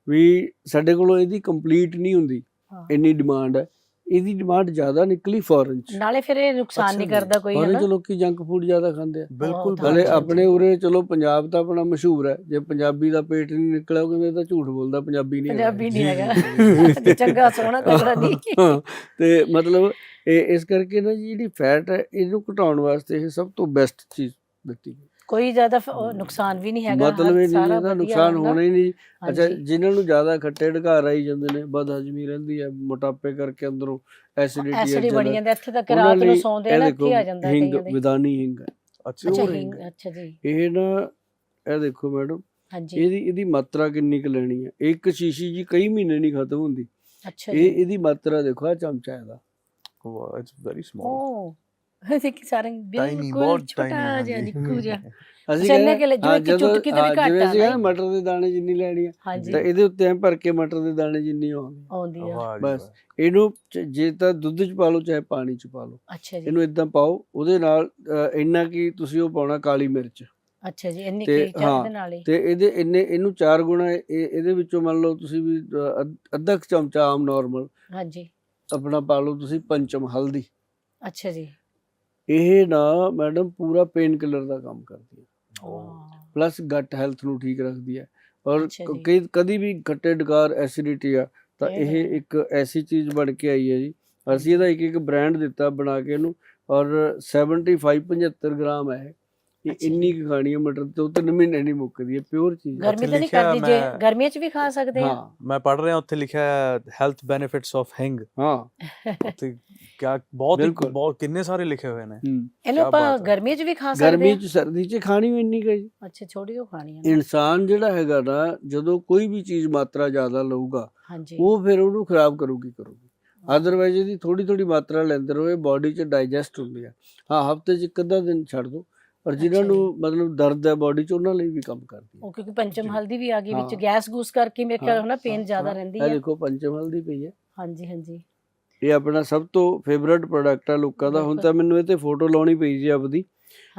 ਵੀ ਸਾਡੇ ਕੋਲੋਂ ਇਹਦੀ ਕੰਪਲੀਟ ਨਹੀਂ ਹੁੰਦੀ। ਇੰਨੀ ਡਿਮਾਂਡ ਹੈ। ਇਹਦੀ ਡਿਮਾਂਡ ਜ਼ਿਆਦਾ ਨਿਕਲੀ ਫੋਰਨ ਚ। ਨਾਲੇ ਫਿਰ ਇਹ ਨੁਕਸਾਨ ਨਹੀਂ। ਕਰਦਾ ਕੋਈ ਫੋਰਨ ਹੈ ਚ ਲੋਕੀ ਜੰਕ ਫੂਡ ਜ਼ਿਆਦਾ ਖਾਂਦੇ ਆ। ਬਿਲਕੁਲ ਹਾਂਜੀ, ਆਪਣੇ ਉਰੇ ਚਲੋ ਪੰਜਾਬ ਤਾਂ ਆਪਣਾ ਮਸ਼ਹੂਰ ਹੈ। ਜੇ ਪੰਜਾਬੀ ਦਾ ਪੇਟ ਨਹੀਂ ਨਿਕਲਿਆ ਉਹ ਕਹਿੰਦੇ ਤਾਂ ਝੂਠ ਬੋਲਦਾ ਪੰਜਾਬੀ ਨਹੀਂ ਹੈਗਾ। ਪੰਜਾਬੀ ਨਹੀਂ ਹੈਗਾ। ਤੇ ਚੰਗਾ ਸੋਹਣਾ ਤਗੜਾ ਨਹੀਂ। ਤੇ ਮਤਲਬ ਇਹ ਇਸ ਕਰਕੇ ਨਾ ਜੀ ਜਿਹੜੀ ਫੈਟ ਹੈ ਇਹਨੂੰ ਘਟਾਉਣ ਵਾਸਤੇ ਇਹ ਸਭ ਤੋਂ ਬੈਸਟ ਚੀਜ਼ ਦਿੱਤੀ ਗਈ। ਕੋਈ ਜ਼ਿਆਦਾ ਫ- ਉਹ ਨੁਕਸਾਨ ਵੀ ਨਹੀਂ ਹੈਗਾ ਮਤਲਬ ਇਹ ਨਹੀਂ ਸਾਰਾ ਇਹਦਾ ਨੁਕਸਾਨ। ਹੋਣਾ ਹੀ ਨਹੀਂ। ਅੱਛਾ ਹਾਂਜੀ। ਜਿਨ੍ਹਾਂ ਨੂੰ ਜ਼ਿਆਦਾ ਖੱਟੇ ਢਕਾਰ ਆਈ ਜਾਂਦੇ ਨੇ ਬਦਹਜਮੀ ਰਹਿੰਦੀ ਹੈ ਮੋਟਾਪੇ ਕਰਕੇ ਅੰਦਰੋਂ ਐਸਿਡਿਟੀ ਐਸਿਡ ਬਣੀ ਜਾਂਦਾ ਇੱਥੇ ਤੱਕ ਰਾਤ ਨੂੰ ਸੌਂਦੇ ਨਾ ਇੱਥੇ ਆ ਜਾਂਦਾ ਹਿੰਗ ਕਈਆਂ ਦੇ। ਵਿਦਾਨੀ ਹਿੰਗ ਹੈ। ਅੱਛਾ ਅੱਛਾ pure ਹਿੰਗ ਹਿੰਗ। ਅੱਛਾ ਜੀ। ਇਹ ਨਾ ਇਹ ਦੇਖੋ ਮੈਡਮ ਹਾਂਜੀ। ਇਹਦੀ ਇਹਦੀ ਮਾਤਰਾ ਕਿੰਨੀ ਕੁ ਲੈਣੀ ਹੈ? ਇੱਕ ਸ਼ੀਸ਼ੀ ਜੀ ਕਈ ਮਹੀਨੇ ਨਹੀਂ ਖਤਮ ਹੁੰਦੀ। ਅੱਛਾ ਇਹ ਜੀ ਇਹਦੀ ਮਾਤਰਾ ਦੇਖੋ ਆ ਚਮਚਾ ਇਹਦਾ। ਵਾਹ ਇਟਸ ਵੈਰੀ ਸਮਾਲ ਓ ਇਹ ਕਿ ਸਾਰੇ ਟਾਈਨੀ ਬਿਲਕੁਲ ਬਹੁਤ ਛੋਟਾ ਜਿਹਾ ਨਿੱਕੂ ਜਿਹਾ। ਅਸੀਂ ਇੰਨੇ ਕਹਿੰਦੇ- ਕੁ ਲੈ- ਜਿਵੇਂ ਹਾਂ, ਕਿ ਜਦੋਂ- ਚੁਟਕੀ ਦੇ ਵੀ ਹਾਂ, ਘੱਟ ਜਿਵੇਂ ਆ ਅਸੀਂ ਨਾ। ਮਟਰ ਦੇ ਦਾਣੇ ਜਿੰਨੀ ਲੈਣੀ ਆ ਹਾਂਜੀ। ਤਾਂ ਇਹਦੇ ਉੱਤੇ ਐ ਭਰ ਕੇ ਮਟਰ ਦੇ ਦਾਣੇ ਜਿੰਨੀ ਆਉਂਦੀ ਆਉਂਦੀ ਆ। ਵਾਹ ਜੀ ਬਸ। ਵਾਹ। ਇਹਨੂੰ ਚ- ਜੇ ਤਾਂ ਦੁੱਧ ਚ ਪਾ ਲਓ ਚਾਹੇ ਪਾਣੀ ਚ ਪਾ ਲਓ। ਅੱਛਾ ਜੀ। ਇਹਨੂੰ ਇਦਾਂ ਪਾਓ ਉਹਦੇ ਨਾਲ ਅ, ਇੰਨਾ ਕੀ ਤੁਸੀਂ ਉਹ ਪਾਉਣਾ ਕਾਲੀ ਮਿਰਚ। ਅੱਛਾ ਜੀ ਇੰਨੀ ਤੇ ਕੀ ਚਾਹ ਦੇ ਨਾਲ ਹੀ। ਤੇ ਇਹਦੇ ਇੰਨੇ ਇਹਨੂੰ ਚਾਰ ਗੁਣਾ ਇਹ- ਇਹਦੇ ਵਿੱਚੋਂ ਮੰਨ ਲਓ ਤੁਸੀਂ ਵੀ ਅ, ਅੱਧ- ਅੱਧਾ ਕੁ ਚਮਚਾ ਆਮ ਨਾਰਮਲ ਹਾਂਜੀ। ਆਪਣਾ ਪਾ ਲਓ ਤੁਸੀਂ ਪੰਚਮ ਹਲਦੀ। ਅੱਛਾ ਜੀ। ਇਹ ਨਾ ਮੈਡਮ ਪੂਰਾ ਪੇਨ ਕਿਲਰ ਦਾ ਕੰਮ ਕਰਦੀ ਹੈ। ਪਲੱਸ ਗੱਟ ਹੈਲਥ ਨੂੰ ਠੀਕ ਰੱਖਦੀ ਹੈ। ਔਰ। ਕਈ ਕਦੀ ਵੀ ਖੱਟੇ ਡਕਾਰ ਐਸਿਡਿਟੀ ਆ ਤਾਂ ਇਹ। ਇੱਕ ਐਸੀ ਚੀਜ਼ ਬਣ ਕੇ ਆਈ ਹੈ ਜੀ। ਅਸੀਂ ਇਹਦਾ ਇੱਕ ਇੱਕ ਬ੍ਰਾਂਡ ਦਿੱਤਾ ਬਣਾ ਕੇ ਇਹਨੂੰ। ਔਰ 75 75 ਗ੍ਰਾਮ ਹੈ। ਇਹ। ਇੰਨੀ ਕੁ ਖਾਣੀ ਹੈ ਮਟਰ ਤੋਂ ਤਿੰਨ ਮਹੀਨੇ ਨਹੀਂ ਮੁੱਕਦੀ ਹੈ ਪਿਓਰ ਚੀਜ਼ ਹੈ। ਗਰਮੀ ਤਾਂ ਨਹੀਂ ਲਿਖਿਆ ਕਰਦੀ ਜੇ ਮੈਂ- ਗਰਮੀਆਂ 'ਚ ਵੀ ਖਾ ਸਕਦੇ ਆ? ਹਾਂ ਮੈਂ ਪੜ ਰਿਹਾ ਉੱਥੇ ਲਿਖਿਆ ਹੈ ਹੈਲਥ ਬੈਨੀਫਿਟਸ ਆਫ ਹਿੰਗ ਹਾਂ। ਉੱਥੇ ਕਿਆ ਬਹੁਤ ਹੀ ਬਿਲਕੁਲ। ਬਹੁਤ ਕਿੰਨੇ ਸਾਰੇ ਲਿਖੇ ਹੋਏ ਨੇ। ਹੂੰ। ਇਹਨੂੰ ਕਿਆ ਆਪਾਂ ਬਾਤ ਹੈ। ਗਰਮੀਆਂ 'ਚ ਵੀ ਖਾ ਸਕਦੇ ਗਰਮੀ ਚ ਸਰਦੀ ਚ ਖਾਣੀ ਵੀ ਇੰਨੀ ਕੁ ਹੈ ਜੀ। ਅੱਛਾ ਛੋਟੀ ਉਹ ਖਾਣੀ ਆ। ਇਨਸਾਨ ਜਿਹੜਾ ਹੈਗਾ ਨਾ ਜਦੋਂ ਕੋਈ ਵੀ ਚੀਜ਼ ਮਾਤਰਾ ਜ਼ਿਆਦਾ ਲਊਗਾ ਹਾਂਜੀ। ਉਹ ਫਿਰ ਉਹਨੂੰ ਖਰਾਬ ਕਰੂਗੀ ਕਰੂਗੀ। ਅਦਰਵਾਈਜ਼ ਇਹਦੀ ਥੋੜੀ ਥੋੜੀ ਮਾਤਰਾ ਲੈਂਦੇ ਰਹੋ ਇਹ ਬਾਡੀ 'ਚ ਡਾਈਜੈਸਟ ਹੁੰਦੀ ਆ। ਹਾਂ ਹਫ਼ਤੇ 'ਚ ਇੱਕ ਅੱਧਾ ਦਿਨ ਛੱਡ ਦਿਓ ਪਰ ਜਿਨ੍ਹਾਂ ਨੂੰ ਮਤਲਬ ਦਰਦ ਹੈ ਬਾਡੀ 'ਚ ਉਹਨਾਂ ਲਈ ਵੀ ਕੰਮ ਕਰਦੀ ਹੈ ਉਹ ਕਿਉਂਕਿ ਪੰਚਮ। ਹਲਦੀ ਵੀ ਆ ਗਈ ਵਿੱਚ। ਗੈਸ ਗੂਸ ਕਰਕੇ ਮੇਰੇ ਖਿਆਲ ਹਾਂ, ਹੋਣਾ ਪੇਨ ਜ਼ਿਆਦਾ ਹਾਂ। ਰਹਿੰਦੀ ਇਹ ਹੈ ਦੇਖੋ ਪੰਚਮਹਲ ਦੀ ਪਈ ਹੈ ਹਾਂਜੀ ਹਾਂਜੀ ਇਹ ਆਪਣਾ ਸਭ ਤੋਂ ਫੇਵਰਟ ਪ੍ਰੋਡਕਟ ਆ ਲੋਕਾਂ ਦਾ ਹੁਣ। ਤਾਂ ਮੈਨੂੰ ਇਹ ਤੇ ਫੋਟੋ ਲਾਉਣੀ ਪਈ ਜੀ ਆਪਦੀ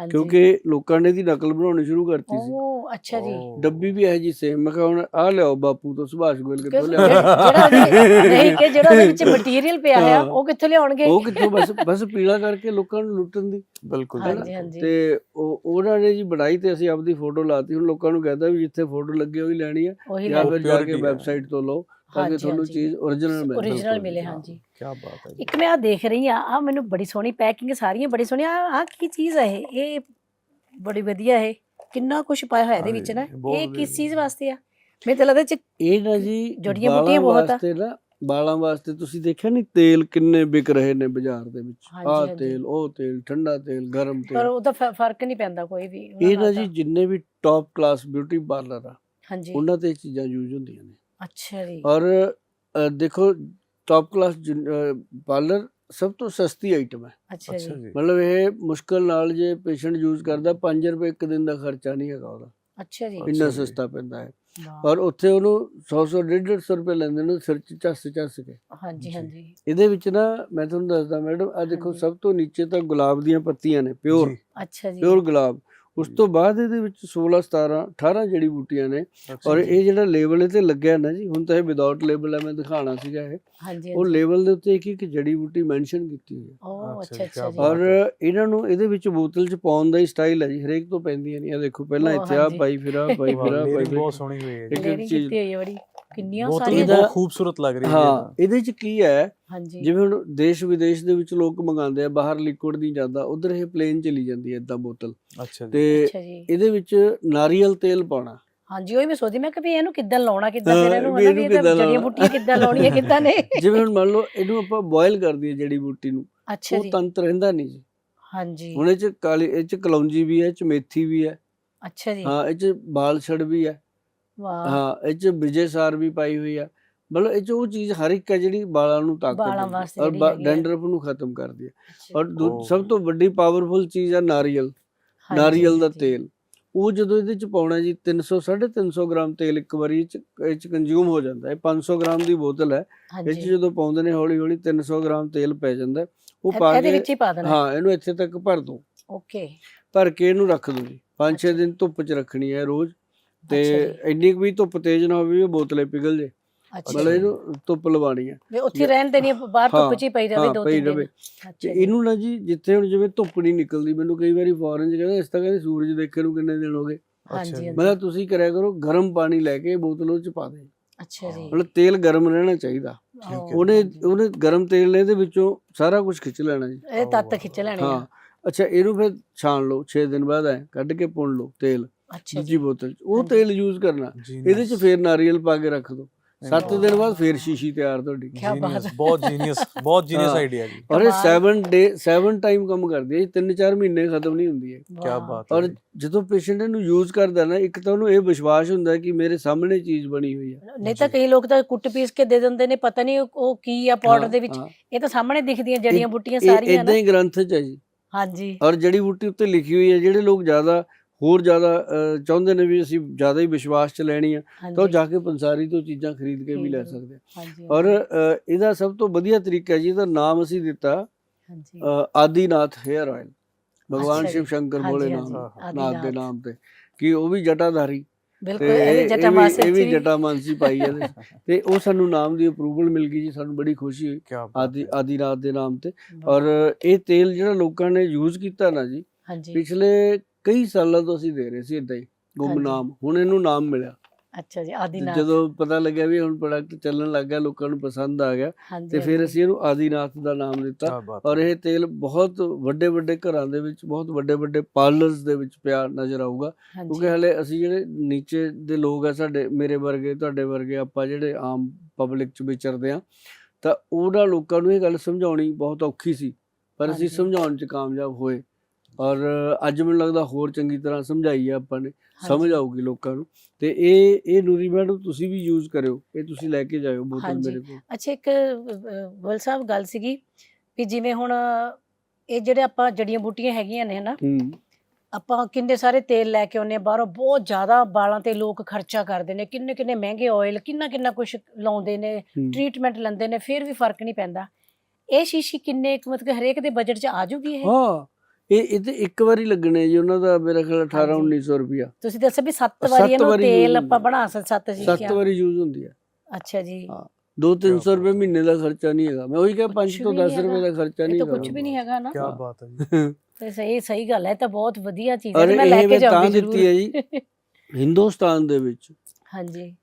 ਕਿਉਂਕਿ ਲੋਕਾਂ ਨੇ ਇਹਦੀ ਨਕਲ ਬਣਾਉਣੀ ਸ਼ੁਰੂ ਕਰਤੀ ਸੀ ਉਹ ਅੱਛਾ ਜੀ। ਡੱਬੀ ਵੀ ਇਹ ਜੀ ਸੇਮ ਮੈਂ ਕਿਹਾ ਹੁਣ ਆ ਲਿਆਓ ਬਾਪੂ ਤੋਂ ਸੁਭਾਸ਼ ਗੋਇਲ ਕਿੱਥੋਂ ਕਿ- ਲਿਆਓ ਜਿਹੜਾ ਉਹਦੇ- ਨਹੀਂ ਕਿ ਜਿਹੜਾ ਉਹਦੇ ਵਿੱਚ ਮਟੀਰੀਅਲ ਪਿਆ ਹੈ ਹਾਂ। ਉਹ ਕਿੱਥੋਂ ਲਿਆਉਣਗੇ ਉਹ ਕਿੱਥੋਂ ਬਸ ਬਸ ਪੀਲਾ ਕਰਕੇ ਲੋਕਾਂ ਨੂੰ ਲੁੱਟਣ ਦੀ ਬਿਲਕੁਲ ਹਾਂਜੀ। ਤੇ ਉਹ ਉਹਨਾਂ ਨੇ ਜੀ ਬਣਾਈ ਤੇ ਅਸੀਂ ਆਪਦੀ ਫੋਟੋ ਲਾਤੀ ਹੁਣ ਲੋਕਾਂ ਨੂੰ ਕਹਿੰਦਾ ਵੀ ਜਿੱਥੇ ਫੋਟੋ ਲੱਗੇ ਉਹੀ ਲੈਣੀ ਹੈ ਉਹੀ ਜਾਂ ਫਿਰ ਜਾ ਕੇ purity ਹੈ। ਵੈਬਸਾਈਟ ਤੋਂ ਲਓ ਤਾਂ ਕਿ ਤੁਹਾਨੂੰ। ਚੀਜ਼ origignal ਮਿਲੇ Original ਬਿਲਕੁਲ ਮਿਲੇ, ਹਾਂ। ਹਾਂਜੀ। ਕਿਆ ਬਾਤ ਹੈ ਜੀ। ਇੱਕ ਮੈਂ ਆ ਦੇਖ ਰਹੀ ਆ ਆ ਮੈਨੂੰ ਬੜੀ ਸੋਹਣੀ ਪੈਕਿੰਗ ਸਾਰੀਆਂ ਬੜੀ ਸੋਹਣੀਆਂ ਆ ਆ ਕੀ ਚੀਜ਼ ਹੈ ਇਹ ਇਹ ਬੜੀ ਵਧੀਆ ਹੈ ਕਿੰਨਾ ਕੁਝ ਪਾਇਆ ਹੋਇਆ ਇਹਦੇ ਵਿੱਚ ਨਾ ਹਾਂਜੀ, ਬਹੁਤ ਇਹ ਕਿਸ ਵਧੀਆ। ਚੀਜ਼ ਵਾਸਤੇ ਆ ਮੈਨੂੰ ਤਾਂ ਲੱਗਦਾ ਇਹ ਚ ਇਹ ਨਾ ਜੀ ਜੜੀਆਂ ਬੂਟੀਆਂ ਬਹੁਤ ਆ। ਵਾਸਤੇ ਨਾ ਵਾਲਾਂ ਵਾਸਤੇ ਤੁਸੀਂ ਦੇਖਿਆ ਨਹੀਂ ਤੇਲ ਕਿੰਨੇ ਵਿਕ ਰਹੇ ਨੇ ਬਾਜ਼ਾਰ ਦੇ ਵਿੱਚ ਹਾਂਜੀ। ਤੇਲ ਉਹ ਤੇਲ ਠੰਡਾ ਤੇਲ ਗਰਮ ਪਰ ਤੇਲ ਉਹਦਾ ਫ- ਫ਼ਰਕ ਨਹੀਂ ਪੈਂਦਾ ਕੋਈ ਵੀ ਉਹਨਾਂ ਇਹ ਨਾ ਨਾਲ ਜੀ ਤਾਂ। ਜਿੰਨੇ ਵੀ ਟੌਪ ਕਲਾਸ ਬਿਊਟੀ ਪਾਰਲਰ ਆ ਹਾਂਜੀ ਉਹਨਾਂ ਤੇ ਇਹ ਚੀਜ਼ਾਂ ਯੂਜ਼ ਹੁੰਦੀਆਂ ਨੇ ਅੱਛਾ ਜੀ ਔਰ ਅ, ਦੇਖੋ ਟੌਪ ਕਲਾਸ ਪਾਰਲਰ ਸਭ ਤੋਂ ਸਸਤੀ ਆਈਟਮ ਹੈ। ਅੱਛਾ ਜੀ। ਮਤਲਬ ਇਹ ਮੁਸ਼ਕਲ ਨਾਲ ਜੇ ਪੇਸ਼ੈਂਟ ਯੂਜ਼ ਕਰਦਾ 5 ਰੁਪਏ ਇੱਕ ਦਿਨ ਦਾ ਖਰਚਾ ਨਹੀਂ ਹੈਗਾ ਉਹਦਾ। ਅੱਛਾ ਜੀ। ਇੰਨਾ। ਸਸਤਾ ਪੈਂਦਾ ਹੈ। ਔਰ ਉੱਥੇ ਉਹਨੂੰ 100 100 150 ਰੁਪਏ ਲੈਂਦੇ ਨੇ ਸਿਰ 'ਚ ਚੱਸ ਚੱਸ ਕੇ। ਹਾਂਜੀ। ਹਾਂਜੀ। ਇਹਦੇ ਵਿੱਚ ਨਾ ਮੈਂ ਤੁਹਾਨੂੰ ਦੱਸਦਾ ਮੈਡਮ ਆ ਦੇਖੋ। ਸਭ ਤੋਂ ਨੀਚੇ ਤਾਂ ਗੁਲਾਬ ਦੀਆਂ ਪੱਤੀਆਂ ਨੇ ਪਿਓਰ ਅੱਛਾ ਜੀ। ਪਿਓਰ ਗੁਲਾਬ। ਉਸ। ਤੋਂ ਬਾਅਦ ਇਹਦੇ ਵਿੱਚ 16 17 18 ਜੜੀ ਬੂਟੀਆਂ ਨੇ ਔਰ। ਇਹ ਜਿਹੜਾ ਲੇਬਲ ਇਹ ਤੇ ਲੱਗਿਆ ਨਾ ਜੀ ਹੁਣ ਤਾਂ ਇਹ ਵਿਦਆਊਟ ਲੇਬਲ ਹੈ ਮੈਂ ਦਿਖਾਣਾ ਸੀਗਾ ਇਹ ਹਾਂਜੀ ਉਹ। ਲੇਬਲ ਦੇ ਉੱਤੇ ਇੱਕ ਇੱਕ ਜੜੀ ਬੂਟੀ ਮੈਂਸ਼ਨ ਕੀਤੀ ਹੋਈ ਹੈ ਉਹ ਅੱਛਾ ਅੱਛਾ ਔਰ। ਇਹਨਾਂ ਨੂੰ ਇਹਦੇ ਵਿੱਚ ਬੋਤਲ 'ਚ ਪਾਉਣ ਦਾ ਹੀ ਸਟਾਈਲ ਹੈ ਜੀ ਹਰੇਕ ਤੋਂ ਪੈਂਦੀਆਂ ਨਹੀਂ ਆ ਦੇਖੋ ਪਹਿਲਾਂ ਇੱਥੇ ਆ। ਪਾਈ ਫਿਰ ਆ ਪਾਈ ਫਿਰ ਪਾਈ ਬਹੁਤ ਸੋਹਣੀ ਹੋਈ ਹੈ ਜੀ। ਇੱਕ Layering ਚੀਜ਼- ਕੀਤੀ ਹੋਈ ਹੈ ਬੜੀ ਕਿੰਨੀਆਂ ਸਾਰੀਆਂ ਬਹੁਤ ਖੂਬਸੂਰਤ ਲੱਗ ਰਹੀ ਹੈ ਹਾਂ ਇਹਦੇ 'ਚ ਕੀ ਹੈ ਹਾਂਜੀ। ਜਿਵੇਂ ਹੁਣ ਦੇਸ਼ ਵਿਦੇਸ਼ ਦੇ ਵਿੱਚ ਲੋਕ ਮੰਗਾਉਂਦੇ ਆ ਬਾਹਰ ਲਿਕੁਇਡ ਨਹੀਂ ਜਾਂਦਾ ਉਧਰ ਇਹ ਪਲੇਨ ਚਲੀ ਜਾਂਦੀ ਹੈ ਇਦਾਂ ਬੋਤਲ। ਅੱਛਾ ਜੀ। ਤੇ ਅੱਛਾ ਜੀ। ਇਹਦੇ ਵਿੱਚ ਨਾਰੀਅਲ ਤੇਲ ਪਾਉਣਾ। ਹਾਂਜੀ ਉਹੀ ਮੈਂ ਸੋਚਦੀ ਮੈਂ ਕਿ ਵੀ ਇਹਨੂੰ ਕਿੱਦਾਂ ਲਾਉਣਾ ਕਿੱਦਾਂ ਫਿਰ ਇਹਨੂੰ ਇਹਨੂੰ ਇਹਦਾ ਕਿੱਦਾਂ ਜੜੀਆਂ ਲਾਉਣਾ। ਬੂਟੀਆਂ ਕਿੱਦਾਂ ਲਾਉਣੀਆਂ ਕਿੱਦਾਂ ਨੇ? ਜਿਵੇਂ ਹੁਣ ਮੰਨ ਲਓ ਇਹਨੂੰ ਆਪਾਂ ਬੋਇਲ ਕਰ ਦਈਏ ਜੜੀ ਬੂਟੀ ਨੂੰ ਅੱਛਾ ਉਹ ਜੀ। ਤੰਤ ਰਹਿੰਦਾ ਨਹੀਂ ਜੀ। ਹਾਂਜੀ। ਹੁਣ ਇਹ 'ਚ ਕਾਲੀ ਇਹ 'ਚ ਕਲੌਂਜੀ ਵੀ ਹੈ ਇਹ 'ਚ ਮੇਥੀ ਵੀ ਹੈ। ਅੱਛਾ ਜੀ। ਹਾਂ ਇਹ 'ਚ ਬਾਲ ਛੜ ਵੀ ਹੈ। ਵਾਹ। ਹਾਂ ਇਹ 'ਚ ਵਿਜੇ ਸਾਰ ਵੀ ਪਾਈ ਹੋਈ ਆ। ਮਤਲਬ ਇਹ 'ਚ ਉਹ ਚੀਜ਼ ਹਰ ਇੱਕ ਹੈ ਜਿਹੜੀ ਵਾਲਾਂ ਨੂੰ ਤਾਕਤ ਵਾਲਾਂ ਦਿੰਦੀ ਹੈ। ਵਾਸਤੇ ਔਰ ਹੈ। ਡੈਂਡਰਫ ਨੂੰ ਖਤਮ ਕਰਦੀ ਹੈ। ਔਰ। ਸਭ ਤੋਂ ਵੱਡੀ ਪਾਵਰਫੁਲ ਚੀਜ਼ ਆ ਨਾਰੀਅਲ। ਨਾਰੀਅਲ ਦਾ। ਤੇਲ। ਉਹ ਜਦੋਂ ਇਹਦੇ ਚ ਪਾਉਣਾ ਜੀ 300 350 ਗ੍ਰਾਮ ਤੇਲ ਇੱਕ ਵਾਰੀ ਚ ਇਹ ਚ ਕੰਜ਼ਿਊਮ ਹੋ ਜਾਂਦਾ ਹੈ। 500 ਗ੍ਰਾਮ ਦੀ ਬੋਤਲ ਹੈ। ਇਹ ਚ ਜਦੋਂ ਪਾਉਂਦੇ ਨੇ ਹੌਲੀ ਹੌਲੀ 300 ਗ੍ਰਾਮ ਤੇਲ ਪੈ ਜਾਂਦਾ ਹੈ। ਉਹ ਪਾ ਇਹਦੇ ਕੇ ਵਿੱਚ ਹੀ ਪਾ ਦੇਣਾ ਹਾਂ। ਇਹਨੂੰ ਇੱਥੇ ਤੱਕ ਭਰ ਦੋ। ਓਕੇ। ਭਰ ਕੇ ਇਹਨੂੰ ਰੱਖ ਦੋ ਜੀ। 5-6 ਅੱਛਾ। ਦਿਨ ਧੁੱਪ 'ਚ ਰੱਖਣੀ ਹੈ ਰੋਜ਼। ਤੇ ਜੀ। ਇੰਨੀ ਕੁ ਵੀ ਧੁੱਪ ਤੇਜ਼ ਨਾ ਹੋਵੇ ਵੀ ਬੋਤਲੇ ਪਿਘਲ ਜੇ। ਮਤਲਬ। ਇਹਨੂੰ ਧੁੱਪ ਲਵਾਣੀ ਹੈ ਵੀ ਉੱਥੇ ਰਹਿਣ ਦੇਣੀ ਹੈ, ਬਾਹਰ ਧੁੱਪ 'ਚ ਹੀ ਪਈ ਰਵੇ ਹਾਂ ਦੋ ਪਈ ਤਿੰਨ ਦਿਨ ਅੱਛਾ ਤੇ। ਇਹਨੂੰ ਨਾ ਜੀ ਜਿੱਥੇ ਹੁਣ ਜਿਵੇਂ ਧੁੱਪ ਨਹੀਂ ਨਿਕਲਦੀ ਮੈਨੂੰ ਕਈ ਵਾਰੀ ਫੋਰਨ 'ਚ ਕਹਿੰਦੇ ਇਸ ਤਾਂ ਕਹਿੰਦੇ ਸੂਰਜ ਦੇਖੇ ਨੂੰ ਕਿੰਨੇ ਦਿਨ ਹੋ ਗਏ ਹਾਂਜੀ ਜੀ। ਹਾਂਜੀ। ਮੈਂ ਕਿਹਾ ਤੁਸੀਂ ਕਰਿਆ ਕਰੋ ਗਰਮ ਪਾਣੀ ਲੈ ਕੇ ਬੋਤਲ ਉਹ 'ਚ ਪਾ ਦੇ ਅੱਛਾ ਜੀ ਮਤਲਬ ਤੇਲ ਗਰਮ ਰਹਿਣਾ ਚਾਹੀਦਾ। ਉਹ, ਉਹਨੇ। ਉਹਨੇ ਗਰਮ ਤੇਲ ਨੇ ਇਹਦੇ ਵਿੱਚੋਂ ਸਾਰਾ ਕੁਝ ਖਿੱਚ ਲੈਣਾ ਜੀ ਇਹ ਤੱਤ ਖਿੱਚ ਲੈਣੇ ਹਾਂ ਅੱਛਾ ਇਹਨੂੰ ਫਿਰ ਛਾਣ ਲਓ 6 ਦਿਨ ਬਾਅਦ ਐ ਕੱਢ ਕੇ ਪੁਣ ਲਓ ਤੇਲ ਅੱਛਾ ਦੂਜੀ ਜੀ ਬੋਤਲ 'ਚ ਉਹ ਹਾਂਜੀ। ਤੇਲ ਯੂਜ਼ ਕਰਨਾ ਇਹਦੇ 'ਚ ਫੇਰ ਨਾਰੀਅਲ ਪਾ ਕੇ ਰੱਖ ਦਿਓ 7 ਵਾਹ। ਦਿਨ ਬਾਅਦ ਫੇਰ ਸ਼ੀਸ਼ੀ ਤਿਆਰ ਤੁਹਾਡੀ ਕਿਆ ਬਾਤ ਹੈ। ਬਹੁਤ ਜੀਨੀਅਸ ਬਹੁਤ ਜੀਨੀਅਸ। ਆਈਡੀਆ ਜੀ ਔਰ ਇਹ ਕਮਾਲ। 7 ਡੇ 7 ਟਾਈਮ ਕੰਮ ਕਰਦੀ ਹੈ 3-4 ਮਹੀਨੇ ਖਤਮ ਨਹੀਂ ਹੁੰਦੀ ਹੈ ਕੀ। ਬਾਤ ਹੈ ਔਰ। ਜਦੋਂ ਪੇਸ਼ੈਂਟ ਇਹਨੂੰ ਯੂਜ਼ ਕਰਦਾ ਨਾ ਇੱਕ ਤਾਂ ਉਹਨੂੰ ਇਹ ਵਿਸ਼ਵਾਸ ਹੁੰਦਾ ਕਿ ਮੇਰੇ ਸਾਹਮਣੇ ਚੀਜ਼ ਬਣੀ ਹੋਈ ਹੈ ਨਹੀਂ ਤਾਂ। ਕਈ ਲੋਕ ਤਾਂ ਕੁੱਟ ਪੀਸ ਕੇ ਦੇ ਦਿੰਦੇ ਨੇ ਪਤਾ ਨਹੀਂ ਉਹ- ਕੀ ਆ ਪਾਊਡਰ ਦੇ ਵਿੱਚ ਇਹ ਤਾਂ ਸਾਹਮਣੇ ਦਿਖਦੀਆਂ ਜੜੀਆਂ ਬੂਟੀਆਂ ਸਾਰੀਆਂ ਇਦਾਂ ਨਾ ਹੀ ਗ੍ਰੰਥ 'ਚ ਹੈ ਜੀ ਹਾਂਜੀ ਔਰ ਜੜੀ ਬੂਟੀ ਉੱਤੇ ਲਿਖੀ ਹੋਈ ਹੈ ਜਿਹੜੇ ਲੋਕ ਜ਼ਿਆਦਾ ਹੋਰ ਜ਼ਿਆਦਾ ਚਾਹੁੰਦੇ ਨੇ ਵੀ ਅਸੀਂ ਜ਼ਿਆਦਾ ਹੀ ਵਿਸ਼ਵਾਸ ਚ ਲੈਣੀ ਆ ਤਾਂ ਜਾ ਕੇ ਪੰਸਾਰੀ ਤੋਂ ਚੀਜ਼ਾਂ ਖਰੀਦ ਕੇ ਵੀ ਲੈ ਸਕਦੇ ਆ। ਔਰ ਇਹਦਾ ਸਭ ਤੋਂ ਵਧੀਆ ਤਰੀਕਾ ਜੀ ਇਹਦਾ ਨਾਮ ਅਸੀਂ ਦਿੱਤਾ ਹਾਂਜੀ। Adinath hair oil. ਭਗਵਾਨ ਸ਼ਿਵ ਸ਼ੰਕਰ ਬੋਲੇ ਨਾਮ ਨਾਥ ਦੇ ਨਾਮ ਤੇ ਕਿ ਉਹ ਵੀ ਜਟਾਧਾਰੀ। ਬਿਲਕੁਲ ਇਹ ਜਟਾਮਾਸੀ ਇਹ ਵੀ ਜਟਾਮਾਸੀ ਪਾਈ ਹੈ ਤੇ ਉਹ ਸਾਨੂੰ ਨਾਮ ਦੀ ਅਪਰੂਵਲ ਮਿਲ ਗਈ ਜੀ ਸਾਨੂੰ ਬੜੀ ਖੁਸ਼ੀ ਹੋਈ ਆਦੀ ਦੇ ਨਾਮ ਤੇ। ਔਰ ਇਹ ਤੇਲ ਜਿਹੜਾ ਲੋਕਾਂ ਨੇ ਯੂਜ਼ ਕੀਤਾ ਨਾ ਜੀ ਪਿਛਲੇ ਕਈ ਸਾਲਾਂ ਤੋਂ ਅਸੀਂ ਦੇ ਰਹੇ ਸੀ ਇਦਾਂ ਹੀ ਗੁੰਮਨਾਮ ਹੁਣ ਇਹਨੂੰ ਨਾਮ ਮਿਲਿਆ। ਅੱਛਾ ਜੀ ਆਦੀਨਾਥ ਜਦੋਂ ਪਤਾ ਲੱਗਿਆ ਵੀ ਹੁਣ ਪ੍ਰੋਡਕਟ ਚੱਲਣ ਲੱਗ ਗਿਆ ਲੋਕਾਂ ਨੂੰ ਪਸੰਦ ਆ ਗਿਆ ਤੇ ਫਿਰ ਅਸੀਂ ਇਹਨੂੰ ਆਦੀਨਾਥ ਦਾ ਨਾਮ ਦਿੱਤਾ ਔਰ ਇਹ ਤੇਲ ਬਹੁਤ ਵੱਡੇ ਵੱਡੇ ਘਰਾਂ ਦੇ ਵਿੱਚ ਬਹੁਤ ਵੱਡੇ ਵੱਡੇ ਪਾਰਲਰਸ ਦੇ ਵਿੱਚ ਪਿਆ ਨਜ਼ਰ ਆਊਗਾ। ਕਿਉਂਕਿ ਹਲੇ ਅਸੀਂ ਜਿਹੜੇ ਨੀਚੇ ਦੇ ਲੋਕ ਆ ਸਾਡੇ ਮੇਰੇ ਵਰਗੇ ਤੁਹਾਡੇ ਵਰਗੇ ਆਪਾਂ ਜਿਹੜੇ ਆਮ ਪਬਲਿਕ ਚ ਵਿਚਰਦੇ ਆ ਤਾਂ ਉਹਨਾਂ ਲੋਕਾਂ ਨੂੰ ਇਹ ਗੱਲ ਸਮਝਾਉਣੀ ਬਹੁਤ ਔਖੀ ਸੀ। ਪਰ ਅਸੀਂ ਸਮਝਾਉਣ ਚ ਕਾਮਯਾਬ ਹੋਏ। ਔਰ ਅੱਜ ਮੈਨੂੰ ਲੱਗਦਾ ਹੋਰ ਚੰਗੀ ਤਰ੍ਹਾਂ ਸਮਝਾਈ ਆ ਆਪਾਂ ਨੇ ਸਮਝ। ਆਊਗੀ ਲੋਕਾਂ ਨੂੰ ਤੇ ਇਹ ਇਹ ਨੂਰੀ ਮੈਡਮ ਤੁਸੀਂ ਵੀ ਯੂਜ਼ ਕਰਿਓ ਇਹ ਤੁਸੀਂ ਲੈ ਕੇ ਜਾਇਓ ਬੋਤਲ। ਮੇਰੇ ਕੋਲ ਅੱਛਾ ਇੱਕ ਗੋਲ ਸਾਹਿਬ ਗੱਲ ਸੀਗੀ ਵੀ ਜਿਵੇਂ ਹੁਣ ਇਹ ਜਿਹੜੇ ਆਪਾਂ ਜੜੀਆਂ ਬੂਟੀਆਂ ਹੈਗੀਆਂ ਨੇ ਹਨਾ ਆਪਾਂ ਕਿੰਨੇ ਸਾਰੇ ਤੇਲ ਲੈ ਕੇ ਆਉਂਦੇ ਆ ਬਾਹਰੋਂ ਬਹੁਤ ਜ਼ਿਆਦਾ ਵਾਲਾਂ ਤੇ ਲੋਕ ਖਰਚਾ ਕਰਦੇ ਨੇ ਕਿੰਨੇ ਕਿੰਨੇ ਮਹਿੰਗੇ ਆਇਲ ਕਿੰਨਾ ਕਿੰਨਾ ਕੁਝ ਲਾਉਂਦੇ ਨੇ। ਟ੍ਰੀਟਮੈਂਟ ਲੈਂਦੇ ਨੇ ਫਿਰ ਵੀ ਫ਼ਰਕ ਨਹੀਂ ਪੈਂਦਾ ਇਹ ਸ਼ੀਸ਼ੀ ਕਿੰਨੇ ਕੁ ਮਤਲਬ ਹਰੇਕ ਦੇ ਬਜਟ 'ਚ ਆ ਜੂਗੀ ਇਹ ਹਾਂ ਇਹ ਇਹ ਤੇ ਇੱਕ ਵਾਰੀ ਲੱਗਣੇ ਜੀ ਉਹਨਾਂ ਦਾ ਮੇਰਾ ਖਿਆਲ 18 ਹਾਂਜੀ। 1900 ਰੁਪਿਆ ਤੁਸੀਂ ਦੱਸਿਆ ਵੀ ਸੱਤ ਵਾਰੀ ਇਹਨੂੰ ਵਾਰੀ ਤੇਲ use ਆਪਾਂ ਹੁੰਦਾ। ਬਣਾ ਸਕਦੇ ਸੱਤ ਸੱਤ ਸ਼ੀਸ਼ੀਆਂ ਵਾਰੀ ਯੂਜ਼ ਹੁੰਦੀ ਹੈ ਅੱਛਾ ਜੀ। ਹਾਂ। 2-300 ਰੁਪਏ ਮਹੀਨੇ ਦਾ ਖਰਚਾ ਨਹੀਂ ਹੈਗਾ। ਮੈਂ ਉਹੀ ਕਿਹਾ ਕੁਛ 5 ਤੋਂ ਵੀ 10 ਨਹੀਂ ਰੁਪਏ ਦਾ ਖਰਚਾ ਇਹ ਨਹੀਂ ਤਾਂ ਹੈਗਾ ਕੁਝ ਵੀ ਨਹੀਂ ਹੈਗਾ ਨਾ। ਕੀ ਹਾਂ। ਬਾਤ ਹੈ ਜੀ। ਤੇ ਸਹੀ ਸਹੀ ਗੱਲ ਹੈ ਇਹ ਤਾਂ ਬਹੁਤ ਵਧੀਆ ਚੀਜ਼ ਹੈ ਔਰ ਤੇ ਮੈਂ ਇਹ ਲੈ ਕੇ ਮੈਂ ਤਾਂ ਜਾਊਂਗੀ ਦਿੱਤੀ ਹੈ ਜੀ। ਜ਼ਰੂਰ। ਹਿੰਦੁਸਤਾਨ ਦੇ ਵਿੱਚ। ਹਾਂਜੀ।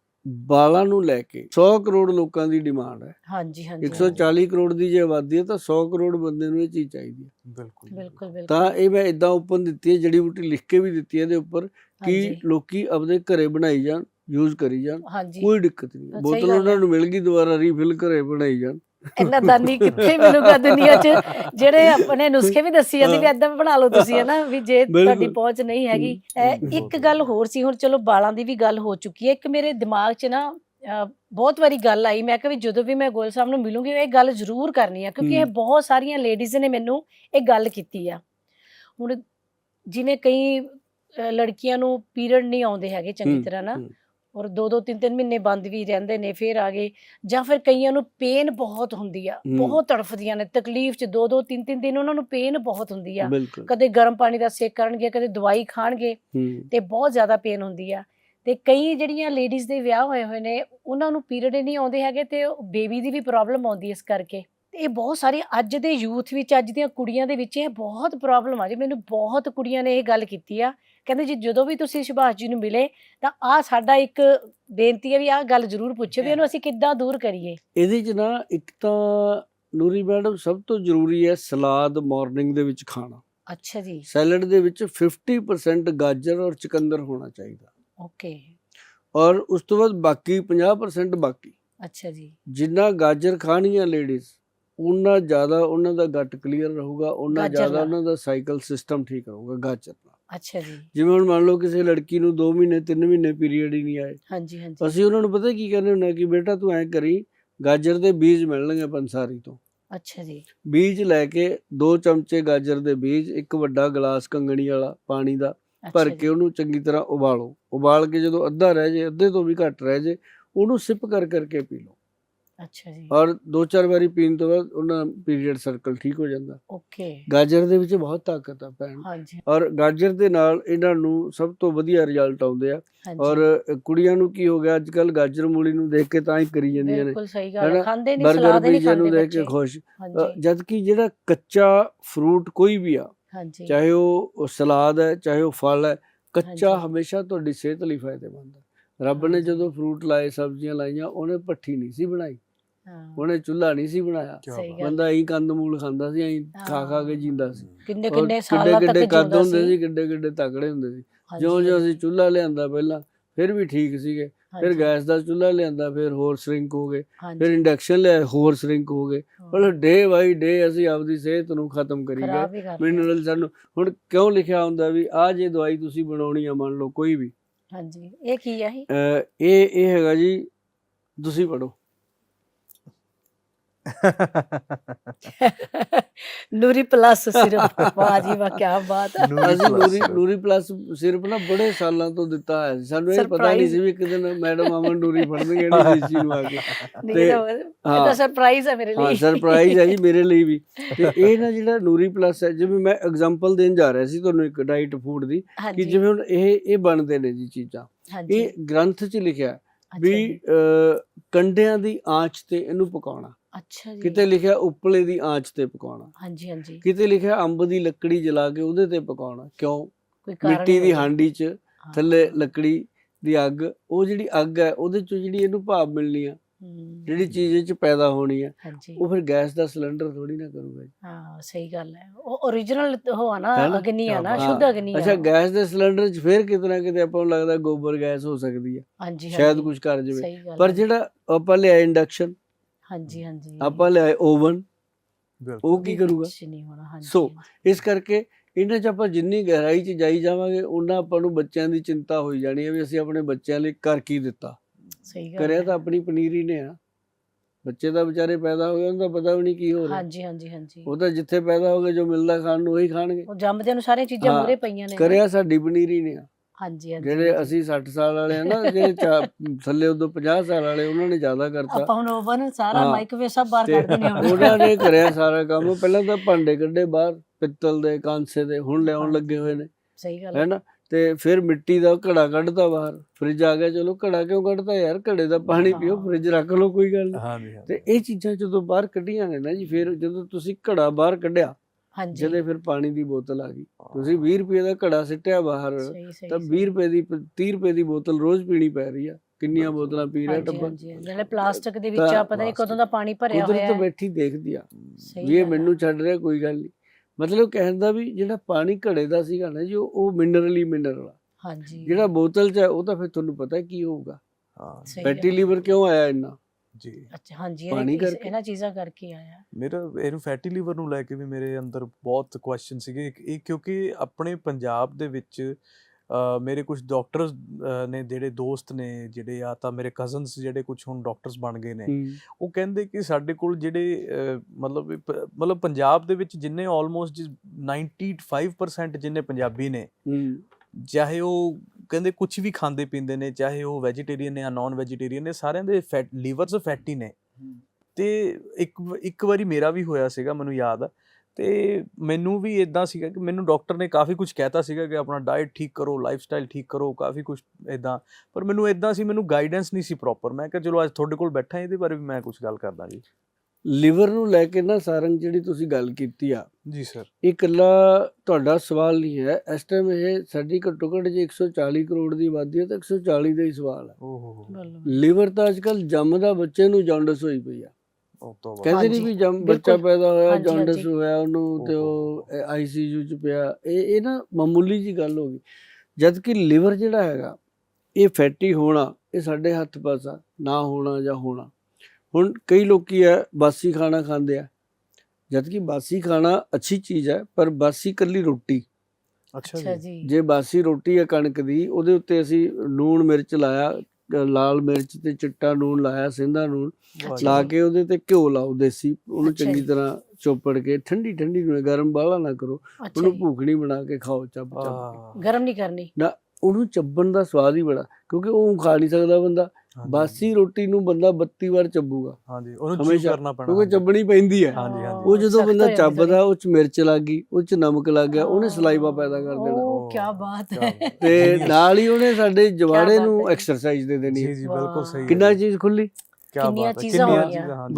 ਬਾਲਾਂ ਨੂੰ ਲੈ ਕੇ 100 ਕਰੋੜ ਲੋਕਾਂ ਦੀ ਡਿਮਾਂਡ ਹੈ। ਹਾਂਜੀ ਹਾਂਜੀ 140 ਕਰੋੜ ਦੀ ਜੇ ਆਬਾਦੀ ਹੈ ਤਾਂ 100 ਕਰੋੜ ਬੰਦੇ ਨੂੰ ਇਹ ਚੀਜ਼ ਚਾਹੀਦੀ ਹੈ। ਬਿਲਕੁਲ ਬਿਲਕੁਲ। ਬਿਲਕੁਲ ਤਾਂ ਇਹ ਮੈਂ ਇਦਾਂ ਓਪਨ ਦਿੱਤੀ ਹੈ ਜੜੀ ਬੂਟੀ ਲਿਖ ਕੇ ਵੀ ਦਿੱਤੀ ਹੈ ਇਹਦੇ ਉੱਪਰ ਕਿ ਲੋਕੀ ਆਪਦੇ ਘਰੇ ਬਣਾਈ ਜਾਣ ਯੂਜ਼ ਕਰੀ ਜਾਣ ਕੋਈ ਦਿੱਕਤ ਨਹੀਂ ਬੋਤਲ ਉਹਨਾਂ। ਨੂੰ ਮਿਲ ਗਈ ਦੁਬਾਰਾ ਰੀਫਿਲ ਘਰੇ ਬਣਾਈ ਜਾਣ। ਇੰਨਾ ਦਾਨੀ ਕਿੱਥੇ ਮਿਲੂਗਾ ਦੁਨੀਆ 'ਚ ਜਿਹੜੇ ਆਪਣੇ ਨੁਸਖੇ ਵੀ ਦੱਸੀ ਜਾਂਦੇ ਵੀ। ਐਦਾਂ ਬਣਾ ਲਓ ਤੁਸੀਂ ਹਨਾ ਵੀ ਜੇ ਤੁਹਾਡੀ। ਪਹੁੰਚ ਨਹੀਂ ਹੈਗੀ ਇੱਕ ਗੱਲ ਹੋਰ ਸੀ ਹੁਣ ਚਲੋ ਬਾਲਾਂ ਦੀ ਵੀ ਗੱਲ ਹੋ ਚੁੱਕੀ ਹੈ ਇੱਕ ਮੇਰੇ ਦਿਮਾਗ 'ਚ ਨਾ ਬਹੁਤ ਵਾਰੀ ਗੱਲ ਆਈ ਮੈਂ ਕਿਹਾ ਵੀ ਜਦੋਂ ਵੀ ਮੈਂ ਗੋਲ ਸਾਹਿਬ ਨੂੰ ਮਿਲੂੰਗੀ ਇਹ ਗੱਲ ਜ਼ਰੂਰ ਕਰਨੀ ਆ ਕਿਉਂਕਿ ਇਹ। ਬਹੁਤ ਸਾਰੀਆਂ ਲੇਡੀਜ਼ ਨੇ ਮੈਨੂੰ ਇਹ ਗੱਲ ਕੀਤੀ ਆ ਹੁਣ ਜਿਵੇਂ ਕਈ ਲੜਕੀਆਂ ਨੂੰ ਪੀਰੀਅਡ ਨਹੀਂ ਆਉਂਦੇ ਹੈਗੇ ਚੰਗੀ ਤਰ੍ਹਾਂ ਨਾ। ਔਰ ਦੋ ਦੋ ਤਿੰਨ ਤਿੰਨ ਮਹੀਨੇ ਬੰਦ ਵੀ ਰਹਿੰਦੇ ਨੇ ਫਿਰ ਆ ਗਏ ਜਾਂ ਫਿਰ ਕਈਆਂ ਨੂੰ ਪੇਨ ਬਹੁਤ ਹੁੰਦੀ ਆ। ਬਹੁਤ ਤੜਫਦੀਆਂ ਨੇ ਤਕਲੀਫ ਚ ਦੋ ਦੋ ਤਿੰਨ ਤਿੰਨ ਦਿਨ ਉਹਨਾਂ ਨੂੰ ਪੇਨ ਬਹੁਤ ਹੁੰਦੀ ਆ। ਕਦੇ ਗਰਮ ਪਾਣੀ ਦਾ ਸੇਕ ਕਰਨਗੇ ਕਦੇ ਦਵਾਈ ਖਾਣਗੇ ਤੇ ਬਹੁਤ ਜ਼ਿਆਦਾ ਪੇਨ ਹੁੰਦੀ ਆ। ਤੇ ਕਈ ਜਿਹੜੀਆਂ ਲੇਡੀਜ਼ ਦੇ ਵਿਆਹ ਹੋਏ ਹੋਏ ਨੇ ਉਹਨਾਂ ਨੂੰ ਪੀਰੀਅਡ ਨਹੀਂ ਆਉਂਦੇ ਹੈਗੇ ਤੇ ਬੇਬੀ ਦੀ ਵੀ ਪ੍ਰੋਬਲਮ ਆਉਂਦੀ ਇਸ ਕਰਕੇ। ਇਹ ਬਹੁਤ ਸਾਰੀ ਅੱਜ ਦੇ ਯੂਥ ਵਿੱਚ ਅੱਜ ਦੀਆਂ ਕੁੜੀਆਂ ਦੇ ਵਿੱਚ ਇਹ ਬਹੁਤ ਪ੍ਰੋਬਲਮ ਆ ਜੀ ਮੈਨੂੰ ਬਹੁਤ ਕੁੜੀਆਂ ਨੇ ਇਹ ਗੱਲ ਕੀਤੀ ਆ। ਕਹਿੰਦੇ ਜੀ ਜਦੋਂ ਵੀ ਤੁਸੀਂ ਸੁਭਾਸ਼ ਜੀ ਨੂੰ ਮਿਲੇ ਤਾਂ ਆ ਸਾਡਾ ਇੱਕ ਬੇਨਤੀ ਹੈ ਵੀ ਆਹ ਗੱਲ ਜ਼ਰੂਰ ਪੁੱਛਿਓ ਵੀ ਇਹਨੂੰ ਅਸੀਂ ਕਿੱਦਾਂ ਦੂਰ ਕਰੀਏ। ਇਹਦੇ ਚ ਨਾ ਇੱਕ ਤਾਂ ਨੂਰੀ ਮੈਡਮ ਸਭ ਤੋਂ ਜ਼ਰੂਰੀ ਹੈ ਸਲਾਦ ਮਾਰਨਿੰਗ ਦੇ ਵਿੱਚ ਖਾਣਾ। ਅੱਛਾ ਜੀ। ਸੈਲਡ ਦੇ ਵਿੱਚ 50% ਗਾਜਰ ਔਰ ਚੁਕੰਦਰ ਹੋਣਾ ਚਾਹੀਦਾ। ਓਕੇ। ਔਰ ਉਸ ਤੋਂ ਬਾਅਦ ਬਾਕੀ 50% ਬਾਕੀ। ਅੱਛਾ ਜੀ। ਜਿੰਨਾ ਗਾਜਰ ਖਾਣੀਆਂ ਲੇਡੀਜ਼ ਉਹਨਾਂ ਜ਼ਿਆਦਾ ਉਹਨਾਂ ਦਾ ਗੱਟ ਕਲੀਅਰ ਰਹੂਗਾ ਉਹਨਾਂ ਜ਼ਿਆਦਾ। ਉਹਨਾਂ ਦਾ ਸਾਈਕਲ ਸਿਸਟਮ ਠੀਕ ਰਹੂਗਾ ਗਾਜਰ ਨਾਲ। ਅੱਛਾ ਜੀ। ਜਿਵੇਂ ਹੁਣ ਮੰਨ ਲਓ ਕਿਸੇ ਲੜਕੀ ਨੂੰ 2 ਮਹੀਨੇ 3 ਮਹੀਨੇ ਪੀਰੀਅਡ ਹੀ ਨਹੀਂ ਆਏ। ਹਾਂਜੀ ਹਾਂਜੀ। ਅਸੀਂ ਉਹਨਾਂ ਨੂੰ ਪਤਾ ਕੀ ਕਹਿੰਦੇ ਹੁੰਦੇ ਕਿ ਬੇਟਾ ਤੂੰ ਐਂ ਕਰੀ ਗਾਜਰ ਦੇ ਬੀਜ ਮਿਲਣਗੇ ਪੰਸਾਰੀ ਤੋਂ। ਅੱਛਾ ਜੀ। ਬੀਜ ਲੈ ਕੇ 2 ਚਮਚੇ ਗਾਜਰ ਦੇ ਬੀਜ ਇੱਕ ਵੱਡਾ ਗਲਾਸ ਕੰਗਣੀ ਵਾਲਾ ਪਾਣੀ ਦਾ ਭਰ ਕੇ ਉਹਨੂੰ ਚੰਗੀ ਤਰ੍ਹਾਂ ਉਬਾਲੋ। ਉਬਾਲ ਕੇ ਜਦੋਂ ਅੱਧਾ ਰਹਿ ਜੇ ਅੱਧੇ ਤੋਂ ਵੀ ਘੱਟ ਰਹਿ ਜੇ ਉਹਨੂੰ ਸਿਪ ਕਰ ਕਰਕੇ ਪੀ ਲਓ। ਅੱਛਾ ਜੀ। ਔਰ ਦੋ ਚਾਰ ਵਾਰੀ ਪੀਣ ਤੋਂ ਬਾਅਦ ਉਹਨਾਂ ਪੀਰੀਅਡ ਸਰਕਲ ਠੀਕ ਹੋ ਜਾਂਦਾ। ਓਕੇ ਗਾਜਰ ਦੇ ਵਿੱਚ ਬਹੁਤ ਤਾਕਤ ਆ ਭੈਣ। ਹਾਂਜੀ। ਔਰ ਗਾਜਰ ਦੇ ਨਾਲ ਇਹਨਾਂ ਨੂੰ ਸਭ ਤੋਂ ਵਧੀਆ ਰਿਜ਼ਲਟ ਆਉਂਦੇ ਆ। ਔਰ ਕੁੜੀਆਂ ਨੂੰ ਕੀ ਹੋ ਗਿਆ ਅੱਜ ਕੱਲ ਗਾਜਰ ਮੂਲੀ ਨੂੰ ਦੇਖ ਕੇ ਤਾਂ ਹੀ ਕਰੀ ਜਾਂਦੀਆਂ ਨੇ। ਬਿਲਕੁਲ ਸਹੀ ਗੱਲ ਹੈ? ਖਾਂਦੇ ਨਹੀਂ ਸਲਾਦ ਨਹੀਂ ਪੀਜ਼ਾ ਨੂੰ ਖਾਂਦੇ ਦੇਖ ਕੇ ਖੁਸ਼। ਜਦ ਕਿ ਜਿਹੜਾ ਕੱਚਾ ਫਰੂਟ ਕੋਈ ਵੀ ਆ ਹਾਂਜੀ। ਚਾਹੇ ਉਹ ਸਲਾਦ ਹੈ ਚਾਹੇ ਉਹ ਫਲ ਹੈ ਕੱਚਾ। ਹਮੇਸ਼ਾ ਤੁਹਾਡੀ ਸਿਹਤ ਲਈ ਫਾਇਦੇਮੰਦ ਹੈ ਰੱਬ ਨੇ। ਜਦੋਂ ਫਰੂਟ ਲਾਏ ਸਬਜ਼ੀਆਂ ਲਾਈਆਂ ਉਹਨੇ ਭੱਠੀ ਨਹੀਂ ਸੀ ਬਣਾਈ। ਉਹਨੇ ਚੁੱਲ੍ਹਾ ਨਹੀਂ ਸੀ ਬਣਾਇਆ। ਸਹੀ। ਗੱਲ। ਬੰਦਾ ਇਹੀ ਕੰਦ ਮੂਲ ਖਾਂਦਾ ਸੀ ਐਂ ਖਾ ਖਾ ਕੇ। ਜੀਂਦਾ ਸੀ। ਕਿੰਨੇ ਔਰ ਕਿੰਨੇ ਸਾਲਾਂ ਕਿੱਡੇ ਤੱਕ ਕਿੱਡੇ ਕੱਦ ਜਿਉਂਦਾ ਹੁੰਦੇ ਸੀ। ਸੀ ਕਿੱਡੇ ਕਿੱਡੇ ਤਕੜੇ ਹੁੰਦੇ ਸੀ। ਹਾਂਜੀ, ਜਿਉਂ ਜਿਉਂ ਅਸੀਂ ਚੁੱਲ੍ਹਾ ਲਿਆਂਦਾ ਪਹਿਲਾਂ ਫਿਰ ਵੀ ਠੀਕ ਸੀਗੇ। ਫਿਰ ਹਾਂਜੀ, ਗੈਸ ਦਾ ਚੁੱਲ੍ਹਾ ਲਿਆਂਦਾ ਫਿਰ ਹੋਰ ਸ਼ਰਿੰਕ ਹੋ ਗਏ। ਹਾਂਜੀ, ਫਿਰ ਇੰਡਕਸ਼ਨ ਲਿਆ ਹੋਰ ਸ਼ਰਿੰਕ ਹੋ ਗਏ। ਹਾਂ, ਮਤਲਬ ਡੇ ਬਾਈ ਡੇ ਅਸੀਂ ਆਪਦੀ ਸਿਹਤ ਨੂੰ ਖਤਮ ਕਰੀ ਗਏ। ਖਰਾਬ ਹੀ ਕਰ ਰਹੇ ਮਿਨਰਲ ਸਾਨੂੰ ਹੁਣ ਕਿਉਂ ਲਿਖਿਆ ਹੁੰਦਾ ਵੀ ਆਹ ਜੇ ਦਵਾਈ ਤੁਸੀਂ ਬਣਾਉਣੀ ਆ ਮੰਨ ਲਓ ਕੋਈ ਵੀ। ਹਾਂਜੀ। ਇਹ ਕੀ ਆ ਇਹ? ਅਹ ਇਹ ਇਹ ਹੈਗਾ ਜੀ ਤੁਸੀਂ ਪੜੋ ਨੂਰੀ ਪਲੱਸ ਸਿਰਫ ਵਾਹ ਜੀ ਵਾਹ ਕੀ ਬਾਤ ਹੈ। ਨੂਰੀ ਅਸੀਂ ਨੂਰੀ ਪਲੱਸ। ਸਿਰਫ ਨਾ ਬੜੇ ਸਾਲਾਂ ਤੋਂ ਦਿੱਤਾ ਹੈ ਸਾਨੂੰ ਇਹ ਪਤਾ ਨਹੀਂ। ਸੀ ਵੀ ਇੱਕ ਦਿਨ ਮੈਡਮ ਅਮਨ ਨੂਰੀ ਫੜਨਗੇ ਜਿਹੜੀ ਚੀਜ਼ ਨੂੰ ਆ ਕੇ। ਨਹੀਂ ਤੇ- ਇਹ। ਤਾਂ ਸਰਪ੍ਰਾਈਜ਼ ਹੈ। ਮੇਰੇ ਲਈ। ਹਾਂ ਸਰਪ੍ਰਾਈਜ਼ ਹੈ ਜੀ ਮੇਰੇ ਲਈ ਵੀ। ਤੇ ਇਹ ਨਾ ਜਿਹੜਾ ਨੂਰੀ ਪਲੱਸ ਹੈ ਜਿਵੇਂ ਮੈਂ ਐਗਜ਼ਾਮਪਲ ਦੇਣ ਜਾ ਰਿਹਾ ਸੀ ਤੁਹਾਨੂੰ ਇੱਕ ਡਾਈਟ ਫੂਡ ਦੀ ਕਿ ਜਿਵੇਂ ਹੁਣ ਇਹ ਇਹ ਬਣਦੇ ਨੇ ਜੀ ਚੀਜ਼ਾਂ। ਇਹ ਗ੍ਰੰਥ 'ਚ ਲਿਖਿਆ ਵੀ ਕੰਡਿਆਂ ਦੀ ਆਂਚ ਤੇ ਇਹਨੂੰ ਪਕਾਉਣਾ। ਅੱਛਾ ਜੀ। ਕਿਤੇ ਲਿਖਿਆ ਉੱਪਲੇ ਦੀ ਆਂਚ ਤੇ ਪਕਾਉਣਾ। ਹਾਂਜੀ ਹਾਂਜੀ। ਕਿਤੇ ਲਿਖਿਆ ਅੰਬ ਦੀ ਲੱਕੜੀ ਜਲਾ ਕੇ ਉਹਦੇ ਤੇ ਪਕਾਉਣਾ ਕਿਉਂ? ਮਿੱਟੀ ਦੀ। ਹਾਂਡੀ 'ਚ ਥੱਲੇ ਲੱਕੜੀ ਦੀ ਅੱਗ ਉਹ ਜਿਹੜੀ ਅੱਗ ਹੈ ਉਹਦੇ 'ਚੋਂ ਜਿਹੜੀ ਇਹਨੂੰ ਭਾਪ ਮਿਲਣੀ ਆ ਜਿਹੜੀ ਚੀਜ਼ ਇਹ 'ਚ ਪੈਦਾ ਹੋਣੀ ਆ ਉਹ ਫਿਰ ਗੈਸ ਦਾ ਸਿਲੰਡਰ ਥੋੜੀ ਨਾ ਕਰੂਗਾ ਜੀ। ਹਾਂ ਸਹੀ ਗੱਲ ਹੈ। ਉਹ origignal ਹੋ ਆ ਨਾ? ਅਗਨੀ ਆ ਨਾ। ਸ਼ੁੱਧ ਅਗਨੀ ਆ। ਅੱਛਾ। ਗੈਸ ਦੇ ਸਿਲੰਡਰ 'ਚ ਫਿਰ ਕਿਤਨਾ ਕਿਤੇ ਆਪਾਂ ਨੂੰ ਲੱਗਦਾ ਗੋਬਰ ਗੈਸ ਹੋ ਸਕਦੀ ਆ। ਹਾਂਜੀ ਸ਼ਾਇਦ ਕੁਝ ਕਰ ਜਾਵੇ। ਪਰ। ਜਿਹੜਾ ਆਪਾਂ ਲਿਆ ਇੰਡਕਸ਼ਨ ਹਾਂਜੀ ਹਾਂਜੀ। ਆਪਾਂ ਲਿਆ ਓਵਨ। ਉਹ ਕੀ ਕਰੂਗਾ? ਵਿੱਚ ਨਹੀਂ ਹੋਣਾ ਹਾਂਜੀ। ਸੋ, ਇਸ ਕਰਕੇ ਇਹਨਾਂ 'ਚ ਆਪਾਂ ਜਿੰਨੀ ਗਹਿਰਾਈ 'ਚ ਜਾਈ ਜਾਵਾਂਗੇ ਉਹਨਾਂ ਆਪਾਂ ਨੂੰ ਬੱਚਿਆਂ ਦੀ ਚਿੰਤਾ ਹੋਈ ਜਾਣੀ ਹੈ ਵੀ ਅਸੀਂ ਆਪਣੇ ਬੱਚਿਆਂ ਲਈ ਕਰ ਕੀ ਦਿੱਤਾ। ਸਹੀ ਗੱਲ ਕਰਿਆ ਹੈ। ਤਾਂ ਆਪਣੀ ਪਨੀਰੀ ਨੇ ਆ। ਬੱਚੇ ਤਾਂ ਵਿਚਾਰੇ ਪੈਦਾ ਹੋ ਗਏ ਉਹਨਾਂ ਦਾ ਪਤਾ ਵੀ ਨਹੀਂ ਕੀ ਹੋ ਰਿਹਾ। ਹਾਂਜੀ ਹਾਂਜੀ ਹਾਂਜੀ। ਉਹ ਤਾਂ ਜਿੱਥੇ ਪੈਦਾ ਹੋ ਗਏ ਜੋ ਮਿਲਦਾ ਖਾਣ ਨੂੰ ਉਹੀ ਖਾਣਗੇ। ਉਹ ਜੰਮਦਿਆਂ ਨੂੰ ਸਾਰੀਆਂ ਚੀਜ਼ਾਂ ਹਾਂ, ਮੂਰੇ ਪਈਆਂ ਨੇ। ਨਾ। ਕਰਿਆ ਸਾਡੀ ਪਨੀਰੀ ਨੇ ਆ। ਹਾਂਜੀ ਹਾਂਜੀ। ਜਿਹੜੇ। ਅਸੀਂ 60 ਸਾਲ ਵਾਲੇ ਆ ਨਾ ਜਿਹੜੇ ਚਾ- ਥੱਲੇ ਉਦੋਂ 50 ਸਾਲ ਵਾਲੇ ਉਹਨਾਂ ਨੇ ਜ਼ਿਆਦਾ ਕਰਤਾ। ਆਪਾਂ ਹੁਣ ਓਵਨ ਸਾਰਾ ਹਾਂ। ਮਾਈਕ੍ਰੋਵੇਵ ਸਭ ਬਾਹਰ ਤੇ ਕੱਢ ਦਿੰਦੇ ਹੁਣ। ਉਹਨਾਂ ਨੇ ਕਰਿਆ ਸਾਰਾ ਕੰਮ। ਪਹਿਲਾਂ ਤਾਂ ਭਾਂਡੇ ਕੱਢੇ ਬਾਹਰ ਪਿੱਤਲ ਦੇ ਕਾਂਸੇ ਦੇ ਹੁਣ ਲਿਆਉਣ। ਲੱਗੇ ਹੋਏ ਨੇ। ਸਹੀ ਗੱਲ ਹੈ ਹੈਨਾ? ਤੇ ਫਿਰ ਮਿੱਟੀ ਦਾ ਘੜਾ ਕੱਢਤਾ ਬਾਹਰ। ਫ੍ਰਿਜ ਆ ਗਿਆ ਚਲੋ ਘੜਾ ਕਿਉਂ ਕੱਢਤਾ ਯਾਰ? ਘੜੇ ਦਾ ਪਾਣੀ ਪੀਓ ਹਾਂ। ਫ੍ਰਿਜ ਰੱਖ ਲਓ ਕੋਈ ਗੱਲ ਨਹੀਂ ਹਾਂਜੀ ਤੇ ਇਹ ਚੀਜ਼ਾਂ ਜਦੋਂ ਬਾਹਰ ਕੱਢੀਆਂ ਨੇ ਨਾ ਜੀ ਫਿਰ ਜਦੋਂ ਤੁਸੀਂ ਘੜਾ ਬਾਹਰ ਕੱਢਿਆ ਹਾਂਜੀ। ਜਦੇ ਫਿਰ ਪਾਣੀ ਦੀ ਬੋਤਲ ਆ ਗਈ। ਤੁਸੀਂ 20 ਰੁਪਏ ਦਾ ਘੜਾ ਸਿੱਟਿਆ ਬਾਹਰ ਤਾਂ ਸਹੀ। 20 ਰੁਪਏ ਦੀ 30 ਰੁਪਏ ਦੀ ਬੋਤਲ ਰੋਜ਼ ਪੀਣੀ ਪੈ ਰਹੀ ਆ। ਕਿੰਨੀਆਂ ਬੋਤਲਾਂ ਪੀ ਰਿਹਾ ਟੱਬਰ ਹਾਂਜੀ ਜਿਹੜੇ ਪਲਾਸਟਿਕ ਦੇ ਵਿੱਚ ਤਾਂ ਆ ਪਤਾ ਨਹੀਂ ਕਦੋਂ ਦਾ ਪਾਣੀ ਭਰਿਆ ਹੋਇਆ ਹੈ। ਬੈਠੀ ਦੇਖਦੀ ਆ। ਵੀ ਇਹ। ਮੈਨੂੰ ਛੱਡ ਰਿਹਾ ਕੋਈ ਗੱਲ ਨਹੀਂ। ਮਤਲਬ ਕਹਿਣ ਦਾ ਵੀ ਜਿਹੜਾ ਪਾਣੀ ਘੜੇ ਦਾ ਸੀਗਾ ਨਾ ਜੀ ਉਹ- ਮਿਨਰਲ ਮਿਨਰਲ ਆ। ਹਾਂਜੀ। ਜਿਹੜਾ ਬੋਤਲ 'ਚ ਹੈ ਉਹ ਤਾਂ ਫਿਰ ਤੁਹਾਨੂੰ ਪਤਾ ਕੀ ਹੋਊਗਾ। ਹਾਂ ਫੈਟੀ। ਲੀਵਰ ਕਿਉਂ ਆਇਆ ਇੰਨਾ? ਜੀ। ਅੱਛਾ ਹਾਂਜੀ ਪਾਣੀ ਕਰਕੇ। ਇਹਨਾਂ ਚੀਜ਼ਾਂ ਕਰਕੇ ਆਇਆ। ਮੇਰਾ ਇਹਨੂੰ ਫੈਟੀ ਲੀਵਰ ਨੂੰ ਲੈ ਕੇ ਵੀ ਮੇਰੇ ਅੰਦਰ ਬਹੁਤ ਕੁਐਸਚਨ ਸੀਗੇ। ਇੱਕ- ਇਹ ਕਿਉਂਕਿ ਆਪਣੇ ਪੰਜਾਬ ਦੇ ਵਿੱਚ ਅ, ਮੇਰੇ ਕੁਝ ਡਾਕਟਰਸ ਨੇ ਜਿਹੜੇ ਦੋਸਤ ਨੇ ਜਿਹੜੇ ਆ ਤਾਂ ਮੇਰੇ ਕਜ਼ਨਸ ਜਿਹੜੇ ਕੁਝ ਹੁਣ ਡਾਕਟਰਸ ਬਣ ਗਏ ਨੇ ਹੂੰ, ਉਹ ਕਹਿੰਦੇ ਕਿ ਸਾਡੇ ਕੋਲ ਜਿਹੜੇ ਅ, ਮਤਲਬ ਪ- ਮਤਲਬ ਪੰਜਾਬ ਦੇ ਵਿੱਚ ਜਿੰਨੇ ਆਲਮੋਸਟ 95% ਜਿੰਨੇ ਪੰਜਾਬੀ ਨੇ ਹੂੰ, ਚਾਹੇ ਉਹ ਕਹਿੰਦੇ ਕੁਝ ਵੀ ਖਾਂਦੇ ਪੀਂਦੇ ਨੇ ਚਾਹੇ ਉਹ ਵੈਜੀਟੇਰੀਅਨ ਨੇ ਜਾਂ ਨਾਨ ਵੈਜੀਟੇਰੀਅਨ ਨੇ ਸਾਰਿਆਂ ਦੇ ਫੈਟ ਲੀਵਰਸ ਫੈਟੀ ਨੇ। ਤੇ ਇੱਕ ਇੱਕ ਵਾਰੀ ਮੇਰਾ ਵੀ ਹੋਇਆ ਸੀਗਾ ਮੈਨੂੰ ਯਾਦ ਆ। ਤੇ ਮੈਨੂੰ ਵੀ ਇਦਾਂ ਸੀਗਾ ਕਿ ਮੈਨੂੰ ਡਾਕਟਰ ਨੇ ਕਾਫੀ ਕੁਝ ਕਹਿਤਾ ਸੀਗਾ ਕਿ ਆਪਣਾ ਡਾਈਟ ਠੀਕ ਕਰੋ ਲਾਈਫ ਸਟਾਈਲ ਠੀਕ ਕਰੋ ਕਾਫੀ ਕੁਝ ਇਦਾਂ ਪਰ ਮੈਨੂੰ ਇਦਾਂ ਸੀ ਮੈਨੂੰ ਗਾਈਡੈਂਸ ਨਹੀਂ ਸੀ ਪ੍ਰੋਪਰ ਮੈਂ ਕਿਹਾ ਚਲੋ ਅੱਜ ਤੁਹਾਡੇ ਕੋਲ ਬੈਠਾ ਇਹਦੇ ਬਾਰੇ ਵੀ ਮੈਂ ਕੁਝ ਗੱਲ ਕਰਦਾ ਜੀ। ਲਿਵਰ ਨੂੰ ਲੈ ਕੇ ਨਾ ਸਾਰੰਗ ਜਿਹੜੀ ਤੁਸੀਂ ਗੱਲ ਕੀਤੀ ਆ ਜੀ ਸਰ। ਇਹ ਇਕੱਲਾ ਤੁਹਾਡਾ ਸਵਾਲ ਨਹੀਂ ਹੈ। ਇਸ ਟਾਈਮ ਇਹ ਸਾਡੀ ਘੱਟੋ ਘੱਟ ਜੇ 140 ਕਰੋੜ ਦੀ ਆਬਾਦੀ ਹੈ ਤਾਂ 140 ਦਾ ਹੀ ਸਵਾਲ ਹੈ। ਓਹੋ ਲਿਵਰ ਤਾਂ ਅੱਜਕੱਲ ਜੰਮਦਾ ਬੱਚੇ ਨੂੰ ਜੌਂਡਸ ਹੋਈ ਪਈ ਆ। ਉਹ ਤੋਂ ਬਾਅਦ ਕਹਿੰਦੇ ਨਹੀਂ ਵੀ ਜੰਮ ਬੱਚਾ। ਪੈਦਾ ਹੋਇਆ ਜੌਂਡਸ। ਹੋਇਆ ਉਹਨੂੰ ਤੇ। ਉਹ ਆਈਸੀਯੂ ਚ ਪਿਆ। ਇਹ ਇਹ ਨਾ ਮਾਮੂਲੀ ਜੀ ਗੱਲ ਹੋ ਗਈ। ਜਦ ਕਿ ਲਿਵਰ ਜਿਹੜਾ ਹੈਗਾ ਇਹ ਫੈਟੀ ਹੋਣਾ ਇਹ ਸਾਡੇ ਹੱਥ ਪਾਸ ਨਾ ਹੋਣਾ ਜਾਂ ਹੋਣਾ। ਹੁਣ ਕਈ ਲੋਕੀ ਆ ਬਾਸੀ ਖਾਣਾ ਖਾਂਦੇ ਆ। ਜਦ ਕਿ ਬਾਸੀ ਖਾਣਾ ਅੱਛੀ ਚੀਜ਼ ਹੈ ਪਰ ਬਾਸੀ ਕੱਲੀ ਰੋਟੀ। ਅੱਛਾ ਅੱਛਾ ਜੀ। ਜੀ। ਬਾਸੀ ਰੋਟੀ ਹੈ ਕਣਕ ਦੀ ਉਹਦੇ ਉੱਤੇ ਅਸੀਂ ਨੂਣ ਮਿਰਚ ਲਾਇਆ ਲਾਲ ਮਿਰਚ ਤੇ ਚਿੱਟਾ ਨੂਣ ਲਾਇਆ ਸਿੰਧਾ ਜੀ ਲਾ। ਕੇ ਉਹਦੇ ਤੇ ਘਿਓ ਲਾਓ ਦੇਸੀ ਉਹਨੂੰ ਚੰਗੀ। ਤਰ੍ਹਾਂ ਚੋਪੜ ਕੇ ਠੰਡੀ ਠੰਡੀ ਨੂੰ ਗਰਮ ਬਾਹਲਾ ਨਾ ਕਰੋ। ਉਹਨੂੰ। ਭੂਖਣੀ ਬਣਾ ਕੇ ਖਾਓ ਚੱਬ ਚੱਬ ਗਰਮ ਨਹੀਂ ਕਰਨੀ। ਉਹਨੂੰ ਚੱਬਣ ਦਾ ਸਵਾਦ ਹੀ ਬੜਾ ਕਿਉਂਕਿ ਉਹ ਖਾ ਨਹੀਂ ਸਕਦਾ ਬੰਦਾ। ਬਾਸੀ ਰੋਟੀ ਨੂੰ ਬੰਦਾ 32 ਵਾਰ ਚੱਬੂਗਾ ਹਾਂਜੀ ਉਹਨੂੰ ਚੂ ਹਮੇਸ਼ਾ, ਕਰਨਾ ਪੈਣਾ ਕਿਉਂਕਿ। ਚੱਬਣੀ ਪੈਂਦੀ ਹੈ ਹਾਂਜੀ, ਹਾਂਜੀ। ਉਹ ਜਦੋਂ ਬੰਦਾ ਚੱਬਦਾ ਉਹ ਚ ਮਿਰਚ ਲੱਗ ਗਈ ਉਹ ਚ ਨਮਕ ਲੱਗ ਗਿਆ ਉਹਨੇ ਸਲਾਈਵਾ ਪੈਦਾ ਕਰ ਦੇਣਾ ਉਹ ਕੀ ਬਾਤ ਹੈ। ਤੇ। ਨਾਲ ਹੀ ਉਹਨੇ ਸਾਡੇ ਜਵਾੜੇ ਨੂੰ। ਐਕਸਰਸਾਈਜ਼ ਦੇ ਦੇਣੀ ਜੀ ਹੈ ਜੀ ਬਿਲਕੁਲ ਸਹੀ ਹੈ ਕਿੰਨਾ। ਚੀਜ਼ ਖੁੱਲੀ ਕਿੰਨੀਆਂ ਚੀਜ਼ਾਂ ਹੋਈਆਂ।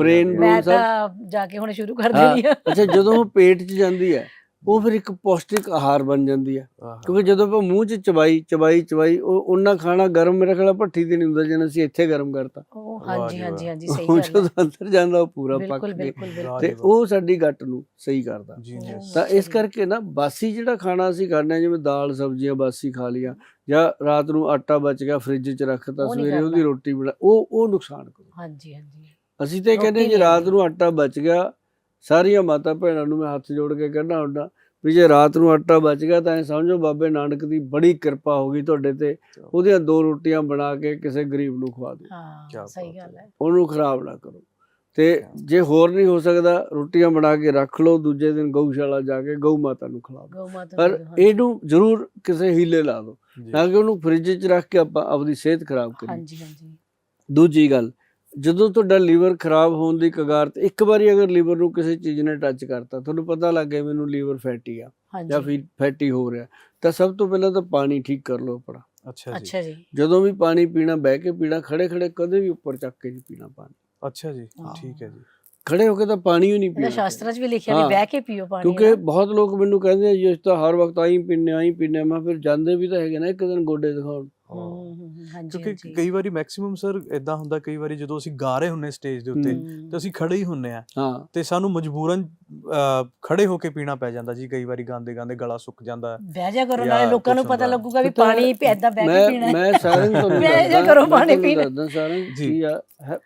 ਸਭ- ਤਾਂ ਜਾ ਕੇ ਹੁਣ ਸ਼ੁਰੂ ਕਰ। ਦੇਣੀ ਆ ਅੱਛਾ ਜਦੋਂ ਉਹ ਪੇਟ 'ਚ ਜਾਂਦੀ ਹੈ ਉਹ ਫਿਰ ਇੱਕ ਪੌਸ਼ਟਿਕ ਆਹਾਰ ਬਣ ਜਾਂਦੀ ਹੈ ਆਹਾ। ਕਿਉਂਕਿ ਜਦੋਂ ਆਪਾਂ ਮੂੰਹ 'ਚ ਚਬਾਈ ਚਬਾਈ ਚਬਾਈ ਉਹ ਉਹਨਾਂ ਖਾਣਾ ਗਰਮ ਮੇਰੇ ਖਿਆਲ ਭੱਠੀ ਤੇ ਨਹੀਂ ਹੁੰਦਾ ਜਿਵੇਂ ਅਸੀਂ ਇੱਥੇ ਗਰਮ ਕਰਤਾ ਉਹ ਵਾਹ ਹਾਂਜੀ ਜੀ ਹਾਂਜੀ ਵਾਹ। ਹਾਂਜੀ ਸਹੀ ਉਹ ਗੱਲ ਜਦੋਂ ਹੈ ਅੰਦਰ ਜਾਂਦਾ ਉਹ ਪੂਰਾ ਪੱਕ ਕੇ ਤੇ। ਉਹ ਸਾਡੀ ਗੱਟ ਨੂੰ ਸਹੀ ਕਰਦਾ। ਤਾਂ ਇਸ ਕਰਕੇ ਨਾ ਬਾਸੀ ਜਿਹੜਾ ਖਾਣਾ ਅਸੀਂ ਖਾਂਦੇ ਜਿਵੇਂ ਦਾਲ ਸਬਜ਼ੀਆਂ ਬਾਸੀ ਖਾ ਲੀਆਂ ਜਾਂ ਰਾਤ ਨੂੰ ਆਟਾ ਬਚ ਗਿਆ ਫ੍ਰਿਜ 'ਚ ਰੱਖਤਾ ਸਵੇਰੇ ਉਹਦੀ। ਰੋਟੀ ਬਣਾ ਉਹ ਉਹ ਨੁਕਸਾਨ ਕਰੂ ਹਾਂਜੀ ਹਾਂਜੀ ਅਸੀਂ ਤੇ ਕਹਿੰਦੇ ਜੇ ਰਾਤ। ਨੂੰ ਆਟਾ ਬਚ ਗਿਆ ਸਾਰੀਆਂ ਮਾਤਾ ਭੈਣਾਂ ਨੂੰ ਮੈਂ ਹੱਥ ਜੋੜ ਕੇ ਕਹਿਣਾ ਹੁੰਦਾ ਵੀ ਜੇ ਰਾਤ ਨੂੰ ਆਟਾ ਬਚ ਗਿਆ ਤਾਂ ਇਹ ਸਮਝੋ ਬਾਬੇ ਨਾਨਕ ਦੀ ਬੜੀ ਕਿਰਪਾ ਹੋ ਗਈ ਤੁਹਾਡੇ ਤੇ ਉਹਦੀਆਂ ਦੋ ਰੋਟੀਆਂ ਬਣਾ ਕੇ ਕਿਸੇ ਗਰੀਬ ਨੂੰ ਖਵਾ ਦਿਓ। ਕਿਆ ਹਾਂ ਸਹੀ ਬਾਤ ਗੱਲ ਹੈ। ਹੈ ਉਹਨੂੰ ਖਰਾਬ ਨਾ ਕਰੋ। ਤੇ ਜੇ ਹੋਰ ਨਹੀਂ ਹੋ ਸਕਦਾ ਰੋਟੀਆਂ ਬਣਾ ਕੇ ਰੱਖ ਲਓ ਦੂਜੇ ਦਿਨ ਗਊਸ਼ਾਲਾ ਜਾ ਕੇ ਗਊ ਮਾਤਾ ਨੂੰ ਖਿਲਾਓ ਗਊ ਮਾਤਾ ਪਰ। ਇਹਨੂੰ ਜ਼ਰੂਰ ਕਿਸੇ ਹੀਲੇ ਲਾ ਦਿਓ। ਨਾ ਕਿ ਉਹਨੂੰ ਫ੍ਰਿਜ 'ਚ ਰੱਖ ਕੇ ਆਪਾਂ ਆਪਣੀ ਸਿਹਤ ਖਰਾਬ ਕਰੀਏ। ਹਾਂਜੀ ਹਾਂਜੀ। ਦੂਜੀ ਗੱਲ ਜਦੋਂ ਤੁਹਾਡਾ ਲੀਵਰ ਖਰਾਬ ਹੋਣ ਦੀ ਕਗਾਰ ਤੇ ਇੱਕ ਵਾਰੀ ਅਗਰ ਲੀਵਰ ਨੂੰ ਕਿਸੇ ਚੀਜ਼ ਨੇ ਟੱਚ ਕਰਤਾ ਤੁਹਾਨੂੰ ਪਤਾ ਲੱਗ ਗਿਆ ਮੈਨੂੰ ਲੀਵਰ ਫੈਟੀ ਆ ਜਾਂ ਫਿਰ ਫੈਟੀ ਹੋ ਰਿਹਾ। ਤਾਂ ਸਭ ਤੋਂ ਪਹਿਲਾਂ ਤਾਂ ਪਾਣੀ ਠੀਕ ਕਰ ਲਓ ਆਪਣਾ। ਅੱਛਾ ਜੀ। ਅੱਛਾ ਜੀ। ਜਦੋਂ ਵੀ ਪਾਣੀ ਪੀਣਾ ਬਹਿ ਕੇ ਪੀਣਾ ਖੜੇ ਖੜੇ ਕਦੇ ਵੀ ਉੱਪਰ ਚੱਕ ਕੇ ਨਹੀਂ ਪੀਣਾ ਪਾਣੀ। ਅੱਛਾ ਜੀ। ਠੀਕ ਹੈ ਜੀ। ਖੜੇ ਹੋ ਕੇ ਤਾਂ ਪਾਣੀ ਹੀ ਨਹੀਂ ਪੀਣਾ। ਸ਼ਾਸਤਰਾਂ 'ਚ ਵੀ ਲਿਖਿਆ। ਵੀ ਬਹਿ ਕੇ ਪੀਓ ਪਾਣੀ ਕਿਉਂਕਿ। ਬਹੁਤ ਲੋਕ ਮੈਨੂੰ ਕਹਿੰਦੇ ਆ ਜੀ ਅਸੀਂ ਤਾਂ ਹਰ ਵਕਤ ਆਈ ਪੀਨੇ ਆਈ ਪੀਨੇ ਮੈਂ ਫਿਰ ਜਾਂਦੇ ਵੀ ਤਾਂ ਹੈਗੇ ਨਾ ਇੱਕ ਦਿਨ ਗੋਡੇ ਦਿਖਾਉਣ। ਹਾਂਜੀ ਕਿਉਂਕਿ ਕਈ ਵਾਰੀ ਮੈਕਸਿਮਮ ਸਰ ਇਦਾਂ ਹੁੰਦਾ ਕਈ ਵਾਰੀ ਜਦੋਂ ਅਸੀਂ ਗਾ ਰਹੇ ਹੁੰਨੇ ਸਟੇਜ ਦੇ ਉੱਤੇ। ਤੇ ਅਸੀਂ ਖੜੇ ਹੀ ਹੁੰਨੇ ਆ ਹਾਂ ਤੇ ਸਾਨੂੰ ਮਜਬੂਰਨ ਖੜੇ ਹੋ ਕੇ ਪੀਣਾ ਪੈ ਜਾਂਦਾ ਜੀ ਕਈ ਵਾਰੀ ਗਾਉਂਦੇ ਗਾਉਂਦੇ ਗਲਾ ਸੁੱਕ ਜਾਂਦਾ ਹੈ। ਬਹਿ ਜਾ ਕਰੋ ਨਾਲੇ ਲੋਕਾਂ ਨੂੰ ਪਤਾ। ਲੱਗੂਗਾ ਵੀ ਪਾਣੀ ਐਦਾਂ ਬਹਿ ਕੇ ਪੀਣਾ। ਮੈਂ ਸਾਰਿਆਂ ਨੂੰ ਤੁਹਾਨੂੰ ਬਹਿ ਜਾ ਕਰੋ ਪਾਣੀ ਪੀਣਾ। ਸਾਰਿਆਂ ਨੂੰ ਜੀ। ਆ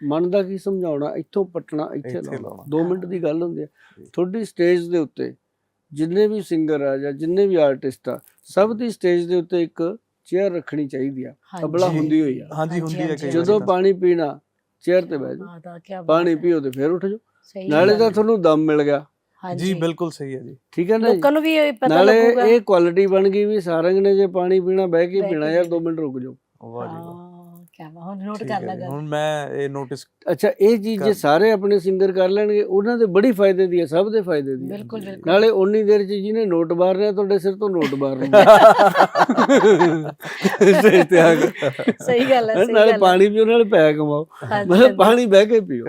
ਮਨ ਦਾ ਕੀ ਸਮਝਾਉਣਾ ਇੱਥੋਂ ਪਟਣਾ ਇੱਥੇ ਲਾਉਣਾ ਲਾਉਣਾ। 2 ਮਿੰਟ ਦੀ ਗੱਲ ਹੁੰਦੀ ਹੈ ਜੀ। ਤੁਹਾਡੀ ਸਟੇਜ ਦੇ ਉੱਤੇ ਜਿੰਨੇ ਵੀ ਸਿੰਗਰ ਆ ਜਾਂ ਜਿੰਨੇ ਵੀ ਆਰਟਿਸਟ ਆ ਸਭ ਦੀ ਸਟੇਜ ਦੇ ਉੱਤੇ ਇੱਕ ਚੇਅਰ ਰੱਖਣੀ ਚਾਹੀਦੀ ਆ। ਤਬਲਾ। ਹੁੰਦੀ ਹੋਈ ਆ ਹਾਂਜੀ ਹੁੰਦੀ ਹੈ ਕਈ ਜਦੋਂ। ਪਾਣੀ ਪੀਣਾ ਚੇਅਰ ਤੇ ਬਹਿ ਜਾਓ ਹਾਂ ਤਾਂ ਕੀ ਪਾਣੀ ਪੀਓ ਤੇ ਫਿਰ ਉੱਠ ਜਾਓ ਸਹੀ ਨਾਲੇ ਤਾਂ। ਤੁਹਾਨੂੰ ਦਮ ਮਿਲ ਗਿਆ ਹਾਂਜੀ ਜੀ ਬਿਲਕੁਲ ਸਹੀ ਹੈ ਜੀ ਠੀਕ ਹੈ ਨਾ? ਲੋਕਾਂ ਨੂੰ ਵੀ ਇਹ ਪਤਾ ਨਾਲੇ ਲੱਗੂਗਾ ਇਹ ਕੁਆਲਿਟੀ ਬਣ ਗਈ ਵੀ ਸਾਰੰਗ ਨੇ ਜੇ ਪਾਣੀ ਪੀਣਾ ਬਹਿ ਕੇ ਪੀਣਾ ਯਾਰ ਪੀਣਾ। 2 ਮਿੰਟ ਰੁਕ ਜਾਓ ਵਾਹ ਜੀ ਵਾਹ ਹਾਂ ਕੀ ਹੁਣ ਨੋਟ ਠੀਕ ਕਰ ਹੈ ਜੀ, ਲਗਾ ਹੁਣ ਮੈਂ ਇਹ ਨੋਟਿਸ ਅੱਛਾ ਇਹ ਚੀਜ਼ ਜੇ ਕਰ- ਸਾਰੇ ਆਪਣੇ ਸਿੰਗਰ ਕਰ ਲੈਣਗੇ ਉਹਨਾਂ ਦੇ ਬੜੀ ਫਾਇਦੇ ਦੀ ਹੈ ਸਭ ਦੇ ਫਾਇਦੇ ਦੀ ਹੈ। ਬਿਲਕੁਲ ਨਾਲੇ ਉਨੀ ਦੇਰ ਚ ਜਿਹਨੇ ਨੋਟ ਮਾਰਨੇ ਆ, ਤੁਹਾਡੇ ਸਿਰ ਤੋਂ ਨੋਟ ਮਾਰਨੇ ਸਹੀ ਤੇ ਆ ਗਿਆ ਸਹੀ ਗੱਲ ਹੈ ਸਹੀ ਨਾਲੇ ਗੱਲ ਹੈ। ਪਾਣੀ ਪੀਓ ਨਾਲੇ ਪੈਸੇ ਕਮਾਓ ਹਾਂਜੀ, ਮਤਲਬ। ਪਾਣੀ ਬਹਿ ਕੇ ਪੀਓ।